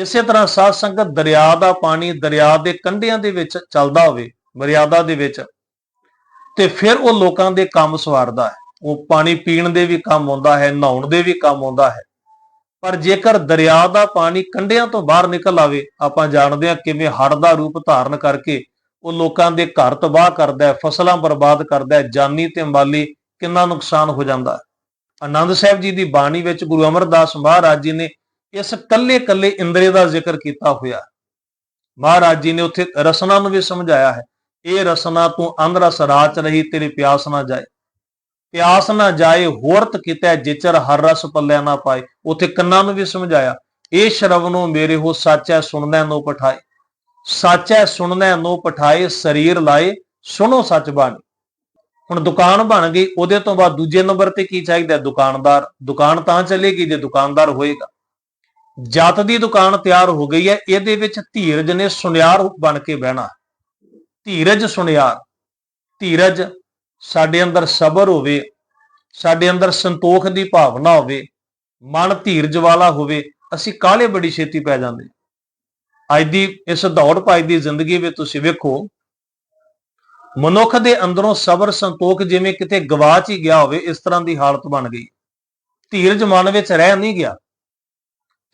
ਇਸੇ ਤਰ੍ਹਾਂ ਸਾਧ ਸੰਗਤ ਦਰਿਆ ਦਾ ਪਾਣੀ ਦਰਿਆ ਦੇ ਕੰਢਿਆਂ ਦੇ ਵਿੱਚ ਚੱਲਦਾ ਹੋਵੇ, ਮਰਿਆਦਾ ਦੇ ਵਿੱਚ, ਤੇ ਫਿਰ ਉਹ ਲੋਕਾਂ ਦੇ ਕੰਮ ਸਵਾਰਦਾ ਹੈ। ਉਹ ਪਾਣੀ ਪੀਣ ਦੇ ਵੀ ਕੰਮ ਆਉਂਦਾ ਹੈ, ਨਹਾਉਣ ਦੇ ਵੀ ਕੰਮ ਆਉਂਦਾ ਹੈ। ਪਰ ਜੇਕਰ ਦਰਿਆ ਦਾ ਪਾਣੀ ਕੰਢਿਆਂ ਤੋਂ ਬਾਹਰ ਨਿਕਲ ਆਵੇ, ਆਪਾਂ ਜਾਣਦੇ ਹਾਂ ਕਿਵੇਂ ਹੜ੍ਹ ਦਾ ਰੂਪ ਧਾਰਨ ਕਰਕੇ ਉਹ ਲੋਕਾਂ ਦੇ ਘਰ ਤਬਾਹ ਕਰਦਾ ਹੈ, ਫਸਲਾਂ ਬਰਬਾਦ ਕਰਦਾ ਹੈ, ਜਾਨੀ ਤੇ ਮਾਲੀ ਕਿੰਨਾ ਨੁਕਸਾਨ ਹੋ ਜਾਂਦਾ ਹੈ। ਆਨੰਦ ਸਾਹਿਬ ਜੀ ਦੀ ਬਾਣੀ ਵਿੱਚ ਗੁਰੂ ਅਮਰਦਾਸ ਮਹਾਰਾਜ ਜੀ ਨੇ ਇਸ ਕੱਲੇ ਕੱਲੇ ਇੰਦਰੇ ਦਾ ਜ਼ਿਕਰ ਕੀਤਾ ਹੋਇਆ ਮਹਾਰਾਜ ਜੀ ਨੇ ਉੱਥੇ ਰਸਨਾ ਨੂੰ ਵੀ ਸਮਝਾਇਆ ਹੈ, ਇਹ ਰਸਨਾ ਤੂੰ ਅੰਧਰਸ ਰਾਚ ਰਹੀ ਤੇਰੀ ਪਿਆਸ ਨਾ ਜਾਏ। ਪਿਆਸ ਨਾ ਜਾਏ ਹੋਰਤ ਕਿਤੇ ਜਿਚਰ ਹਰ ਰਸ ਪੱਲਿਆ ਨਾ ਪਾਏ। ਉੱਥੇ ਕੰਨਾਂ ਨੂੰ ਵੀ ਸਮਝਾਇਆ, ਇਹ ਸ਼ਰਵਨੋ ਮੇਰੇ ਹੋ ਸਾਚੈ ਸੁਣਨੈ ਨੋ ਪਠਾਏ। ਸਾਚੈ ਸੁਣਨੈ ਨੋ ਪਠਾਏ, ਸਰੀਰ ਲਾਏ, ਸੁਣੋ ਸੱਚ ਬਾਣੀ। ਹੁਣ ਦੁਕਾਨ ਬਣ ਗਈ, ਉਹਦੇ ਤੋਂ ਬਾਅਦ ਦੂਜੇ ਨੰਬਰ ਤੇ ਕੀ ਚਾਹੀਦਾ ਦੁਕਾਨਦਾਰ, ਦੁਕਾਨ ਤਾਂ ਚੱਲੇਗੀ, ਜੇ ਦੁਕਾਨਦਾਰ ਹੋਏਗਾ। ਜੱਤ ਦੀ ਦੁਕਾਨ ਤਿਆਰ ਹੋ ਗਈ ਹੈ, ਇਹਦੇ ਵਿੱਚ ਧੀਰਜ ਨੇ ਸੁਨਿਆਰ ਬਣ ਕੇ ਬਹਿਣਾ। ਧੀਰਜ, ਸੁਨਿਆਰ। ਧੀਰਜ, ਸਾਡੇ ਅੰਦਰ ਸਬਰ ਹੋਵੇ, ਸਾਡੇ ਅੰਦਰ ਸੰਤੋਖ ਦੀ ਭਾਵਨਾ ਹੋਵੇ, ਮਨ ਧੀਰਜ ਵਾਲਾ ਹੋਵੇ, ਅਸੀਂ ਕਾਹਲੇ ਬੜੀ ਛੇਤੀ ਪੈ ਜਾਂਦੇ। ਅੱਜ ਦੀ ਇਸ ਦੌੜ ਭਾਈ ਦੀ ਜ਼ਿੰਦਗੀ ਵਿੱਚ ਤੁਸੀਂ ਵੇਖੋ, ਮਨੁੱਖ ਦੇ ਅੰਦਰੋਂ ਸਬਰ, ਸੰਤੋਖ ਜਿਵੇਂ ਕਿਤੇ ਗਵਾਚ ਹੀ ਗਿਆ ਹੋਵੇ, ਇਸ ਤਰ੍ਹਾਂ ਦੀ ਹਾਲਤ ਬਣ ਗਈ। ਧੀਰਜ ਮਨ ਵਿੱਚ ਰਹਿ ਨਹੀਂ ਗਿਆ।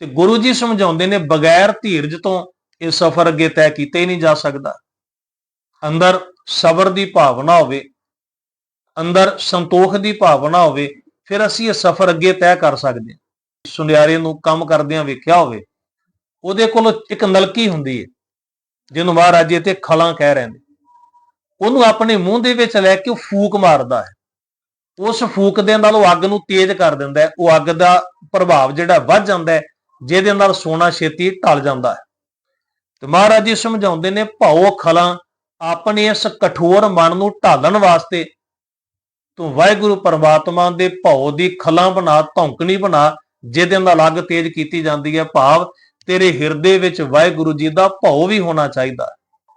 ਤੇ ਗੁਰੂ ਜੀ ਸਮਝਾਉਂਦੇ ਨੇ ਬਗੈਰ ਧੀਰਜ ਤੋਂ ਇਹ ਸਫ਼ਰ ਅੱਗੇ ਤੈਅ ਕੀਤਾ ਹੀ ਨਹੀਂ ਜਾ ਸਕਦਾ। ਅੰਦਰ ਸਬਰ ਦੀ ਭਾਵਨਾ ਹੋਵੇ, ਅੰਦਰ ਸੰਤੋਖ ਦੀ ਭਾਵਨਾ ਹੋਵੇ, ਫਿਰ ਅਸੀਂ ਇਹ ਸਫ਼ਰ ਅੱਗੇ ਤੈਅ ਕਰ ਸਕਦੇ ਹਾਂ। ਸੁਨਿਆਰੇ ਨੂੰ ਕੰਮ ਕਰਦਿਆਂ ਵੇਖਿਆ ਹੋਵੇ, ਉਹਦੇ ਕੋਲ ਇੱਕ ਨਲਕੀ ਹੁੰਦੀ ਹੈ ਜਿਹਨੂੰ ਮਹਾਰਾਜ ਜੀ ਤੇ ਖਲਾਂ ਕਹਿ ਰਹੇ ਨੇ ਉਹਨੂੰ ਆਪਣੇ ਮੂੰਹ ਦੇ ਵਿੱਚ ਲੈ ਕੇ ਉਹ ਫੂਕ ਮਾਰਦਾ ਹੈ। ਉਸ ਫੂਕ ਦੇ ਨਾਲ ਉਹ ਅੱਗ ਨੂੰ ਤੇਜ਼ ਕਰ ਦਿੰਦਾ ਹੈ। ਉਹ ਅੱਗ ਦਾ ਪ੍ਰਭਾਵ ਜਿਹੜਾ ਵੱਧ ਜਾਂਦਾ ਹੈ। ਜਿਹਦੇ ਨਾਲ ਸੋਨਾ ਛੇਤੀ ਢਲ ਜਾਂਦਾ ਹੈ। ਤੇ ਮਹਾਰਾਜ ਜੀ ਸਮਝਾਉਂਦੇ ਨੇ ਭਾਉ ਖਲਾਂ ਆਪਣੇ ਇਸ ਕਠੋਰ ਮਨ ਨੂੰ ਢਾਲਣ ਵਾਸਤੇ ਤੂੰ ਵਾਹਿਗੁਰੂ ਪਰਮਾਤਮਾ ਦੇ ਭਉ ਦੀ ਖਲਾਂ ਬਣਾ, ਧੌਂਕਣੀ ਬਣਾ, ਜਿਹਦੇ ਨਾਲ ਅਲੱਗ ਤੇਜ਼ ਕੀਤੀ ਜਾਂਦੀ ਹੈ। ਭਾਵ ਤੇਰੇ ਹਿਰਦੇ ਵਿੱਚ ਵਾਹਿਗੁਰੂ ਜੀ ਦਾ ਭਉ ਵੀ ਹੋਣਾ ਚਾਹੀਦਾ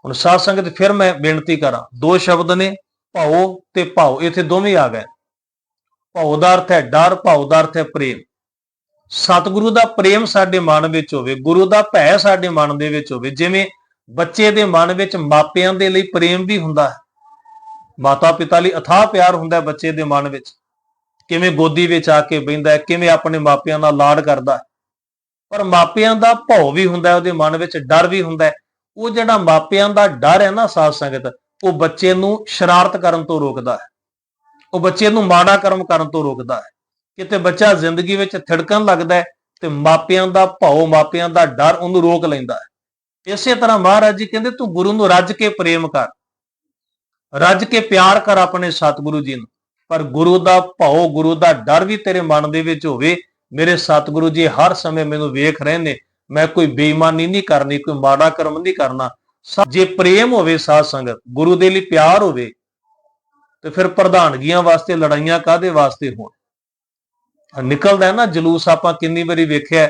ਹੁਣ ਸਾਧ ਸੰਗਤ ਫਿਰ ਮੈਂ ਬੇਨਤੀ ਕਰਾਂ, ਦੋ ਸ਼ਬਦ ਨੇ ਭਉ ਤੇ ਭਾਉ ਇੱਥੇ ਦੋਵੇਂ ਆ ਗਏ। ਭਾਉ ਦਾ ਅਰਥ ਹੈ ਡਰ ਭਾਉ ਦਾ ਅਰਥ ਹੈ ਪ੍ਰੇਮ। ਸਤਿਗੁਰੂ ਦਾ ਪ੍ਰੇਮ ਸਾਡੇ ਮਨ ਵਿੱਚ ਹੋਵੇ, ਗੁਰੂ ਦਾ ਭੈ ਸਾਡੇ ਮਨ ਦੇ ਵਿੱਚ ਹੋਵੇ, ਜਿਵੇਂ ਬੱਚੇ ਦੇ ਮਨ ਵਿੱਚ ਮਾਪਿਆਂ ਦੇ ਲਈ ਪ੍ਰੇਮ ਵੀ ਹੁੰਦਾ ਹੈ। ਮਾਤਾ ਪਿਤਾ ਲਈ ਅਥਾਹ ਪਿਆਰ ਹੁੰਦਾ ਬੱਚੇ ਦੇ ਮਨ ਵਿੱਚ। ਕਿਵੇਂ ਗੋਦੀ ਵਿੱਚ ਆ ਕੇ ਬੈਂਦਾ ਕਿਵੇਂ ਆਪਣੇ ਮਾਪਿਆਂ ਨਾਲ ਲਾਡ ਕਰਦਾ ਹੈ। ਪਰ ਮਾਪਿਆਂ ਦਾ ਭਉ ਵੀ ਹੁੰਦਾ ਉਹਦੇ ਮਨ ਵਿੱਚ ਡਰ ਵੀ ਹੁੰਦਾ ਉਹ ਜਿਹੜਾ ਮਾਪਿਆਂ ਦਾ ਡਰ ਹੈ ਨਾ ਸਾਧ ਸੰਗਤ, ਉਹ ਬੱਚੇ ਨੂੰ ਸ਼ਰਾਰਤ ਕਰਨ ਤੋਂ ਰੋਕਦਾ ਹੈ। ਉਹ ਬੱਚੇ ਨੂੰ ਮਾੜਾ ਕਰਮ ਕਰਨ ਤੋਂ ਰੋਕਦਾ ਹੈ। ਕਿਤੇ ਬੱਚਾ ਜ਼ਿੰਦਗੀ ਵਿੱਚ ਥਿੜਕਣ ਲੱਗਦਾ ਹੈ ਤੇ ਮਾਪਿਆਂ ਦਾ ਭਉ, ਮਾਪਿਆਂ ਦਾ ਡਰ ਉਹਨੂੰ ਰੋਕ ਲੈਂਦਾ ਹੈ। ਇਸੇ ਤਰ੍ਹਾਂ ਮਹਾਰਾਜ ਜੀ ਕਹਿੰਦੇ, ਤੂੰ ਗੁਰੂ ਨੂੰ ਰੱਜ ਕੇ ਪ੍ਰੇਮ ਕਰ। ਰੱਜ ਕੇ ਪਿਆਰ ਕਰ ਆਪਣੇ ਸਤਿਗੁਰੂ ਜੀ ਨੂੰ। ਪਰ ਗੁਰੂ ਦਾ ਭਉ, ਗੁਰੂ ਦਾ ਡਰ ਵੀ ਤੇਰੇ ਮਨ ਦੇ ਵਿੱਚ ਹੋਵੇ। ਮੇਰੇ ਸਤਿਗੁਰੂ ਜੀ ਹਰ ਸਮੇਂ ਮੈਨੂੰ ਵੇਖ ਰਹੇ ਨੇ। ਮੈਂ ਕੋਈ ਬੇਈਮਾਨੀ ਨਹੀਂ ਕਰਨੀ, ਕੋਈ ਮਾੜਾ ਕਰਮ ਨਹੀਂ ਕਰਨਾ। ਜੇ ਪ੍ਰੇਮ ਹੋਵੇ ਸਾਧ ਸੰਗਤ, ਗੁਰੂ ਦੇ ਲਈ ਪਿਆਰ ਹੋਵੇ, ਤੇ ਫਿਰ ਪ੍ਰਧਾਨਗੀਆਂ ਵਾਸਤੇ, ਲੜਾਈਆਂ ਕਾਦੇ ਵਾਸਤੇ ਹੋਣ? ਨਿਕਲਦਾ ਨਾ, ਜਲੂਸ ਆਪਾਂ ਕਿੰਨੀ ਵਾਰੀ ਵੇਖਿਆ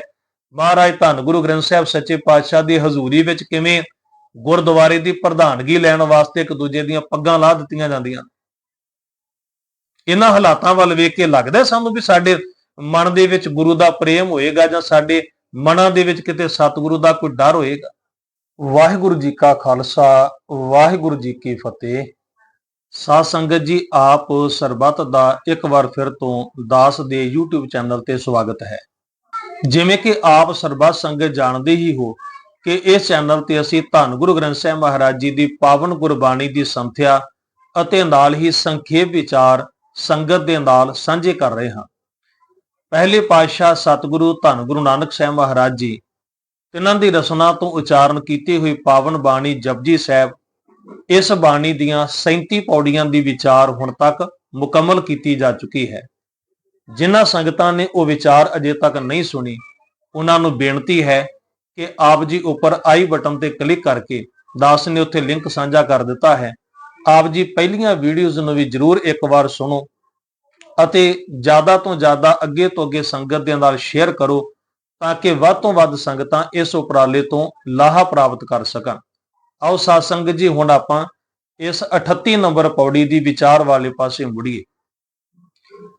ਮਹਾਰਾਜ ਧੰਨ ਗੁਰੂ ਗ੍ਰੰਥ ਸਾਹਿਬ ਸੱਚੇ ਪਾਤਸ਼ਾਹ ਦੀ ਹਜ਼ੂਰੀ ਵਿੱਚ ਕਿਵੇਂ ਗੁਰਦੁਆਰੇ ਦੀ ਪ੍ਰਧਾਨਗੀ ਲੈਣ ਵਾਸਤੇ ਇੱਕ ਦੂਜੇ ਦੀਆਂ ਪੱਗਾਂ ਲਾ ਦਿੱਤੀਆਂ ਜਾਂਦੀਆਂ। ਇਹਨਾਂ ਹਾਲਾਤਾਂ ਵੱਲ ਵੇਖ ਕੇ ਲੱਗਦਾ ਸਾਨੂੰ ਵੀ ਸਾਡੇ ਮਨ ਦੇ ਵਿੱਚ ਗੁਰੂ ਦਾ ਪ੍ਰੇਮ ਹੋਏਗਾ ਜਾਂ ਸਾਡੇ ਮਨਾਂ ਦੇ ਵਿੱਚ ਕਿਤੇ ਸਤਿਗੁਰੂ ਦਾ ਕੋਈ ਡਰ ਹੋਏਗਾ। ਵਾਹਿਗੁਰੂ ਜੀ ਕਾ ਖਾਲਸਾ, ਵਾਹਿਗੁਰੂ ਜੀ ਕੀ ਫਤਿਹ। ਸਾਧ ਸੰਗਤ ਜੀ, ਆਪ ਸਰਬੱਤ ਦਾ ਇੱਕ ਵਾਰ ਫਿਰ ਤੋਂ ਦਾਸ ਦੇ YouTube ਚੈਨਲ ਤੇ ਸਵਾਗਤ ਹੈ। ਜਿਵੇਂ ਕਿ ਆਪ ਸਰਬੱਤ ਸੰਗਤ ਜਾਣਦੇ ਹੀ ਹੋ ਕਿ ਇਸ ਚੈਨਲ ਤੇ ਅਸੀਂ ਧੰਨ ਗੁਰੂ ਗ੍ਰੰਥ ਸਾਹਿਬ ਮਹਾਰਾਜ ਜੀ ਦੀ ਪਾਵਨ ਗੁਰਬਾਣੀ ਦੀ ਸੰਥਿਆ ਅਤੇ ਨਾਲ ਹੀ ਸੰਖੇਪ ਵਿਚਾਰ ਸੰਗਤ ਦੇ ਨਾਲ ਸਾਂਝੇ ਕਰ ਰਹੇ ਹਾਂ। ਪਹਿਲੇ ਪਾਤਸ਼ਾਹ ਸਤਿਗੁਰੂ ਧੰਨ ਗੁਰੂ ਨਾਨਕ ਸਾਹਿਬ ਮਹਾਰਾਜ ਜੀ, ਤਿੰਨਾਂ ਦੀ ਰਸਨਾ ਤੋਂ ਉਚਾਰਨ ਕੀਤੀ ਹੋਈ ਪਾਵਨ ਬਾਣੀ ਜਪਜੀ ਸਾਹਿਬ ਇਸ ਬਾਣੀ ਦੀਆਂ 37 ਪੌੜੀਆਂ ਦੀ ਵਿਚਾਰ ਹੁਣ ਤੱਕ ਮੁਕੰਮਲ ਕੀਤੀ ਜਾ ਚੁੱਕੀ ਹੈ। ਜਿਨ੍ਹਾਂ ਸੰਗਤਾਂ ਨੇ ਉਹ ਵਿਚਾਰ ਅਜੇ ਤੱਕ ਨਹੀਂ ਸੁਣੀ, ਉਹਨਾਂ ਨੂੰ ਬੇਨਤੀ ਹੈ ਕਿ ਆਪ ਜੀ ਉੱਪਰ ਆਈ ਬਟਨ ਤੇ ਕਲਿੱਕ ਕਰਕੇ ਦਾਸ ਨੇ ਉੱਥੇ ਲਿੰਕ ਸਾਂਝਾ ਕਰ ਦਿੱਤਾ ਹੈ। ਆਪ ਜੀ ਪਹਿਲੀਆਂ ਵੀਡੀਓਜ਼ ਨੂੰ ਵੀ ਜਰੂਰ ਇੱਕ ਵਾਰ ਸੁਣੋ ਅਤੇ ਜ਼ਿਆਦਾ ਤੋਂ ਜ਼ਿਆਦਾ ਅੱਗੇ ਤੋਂ ਅੱਗੇ ਸੰਗਤ ਦੇ ਨਾਲ ਸ਼ੇਅਰ ਕਰੋ ਤਾਂ ਕਿ ਵੱਧ ਤੋਂ ਵੱਧ ਸੰਗਤਾਂ ਇਸ ਉਪਰਾਲੇ ਤੋਂ ਲਾਹਾ ਪ੍ਰਾਪਤ ਕਰ ਸਕਣ। ਆਓ ਸਾਧ ਸੰਗਤ ਜੀ, ਹੁਣ ਆਪਾਂ ਇਸ 38 ਨੰਬਰ ਪੌੜੀ ਦੀ ਵਿਚਾਰ ਵਾਲੇ ਪਾਸੇ ਮੁੜੀਏ।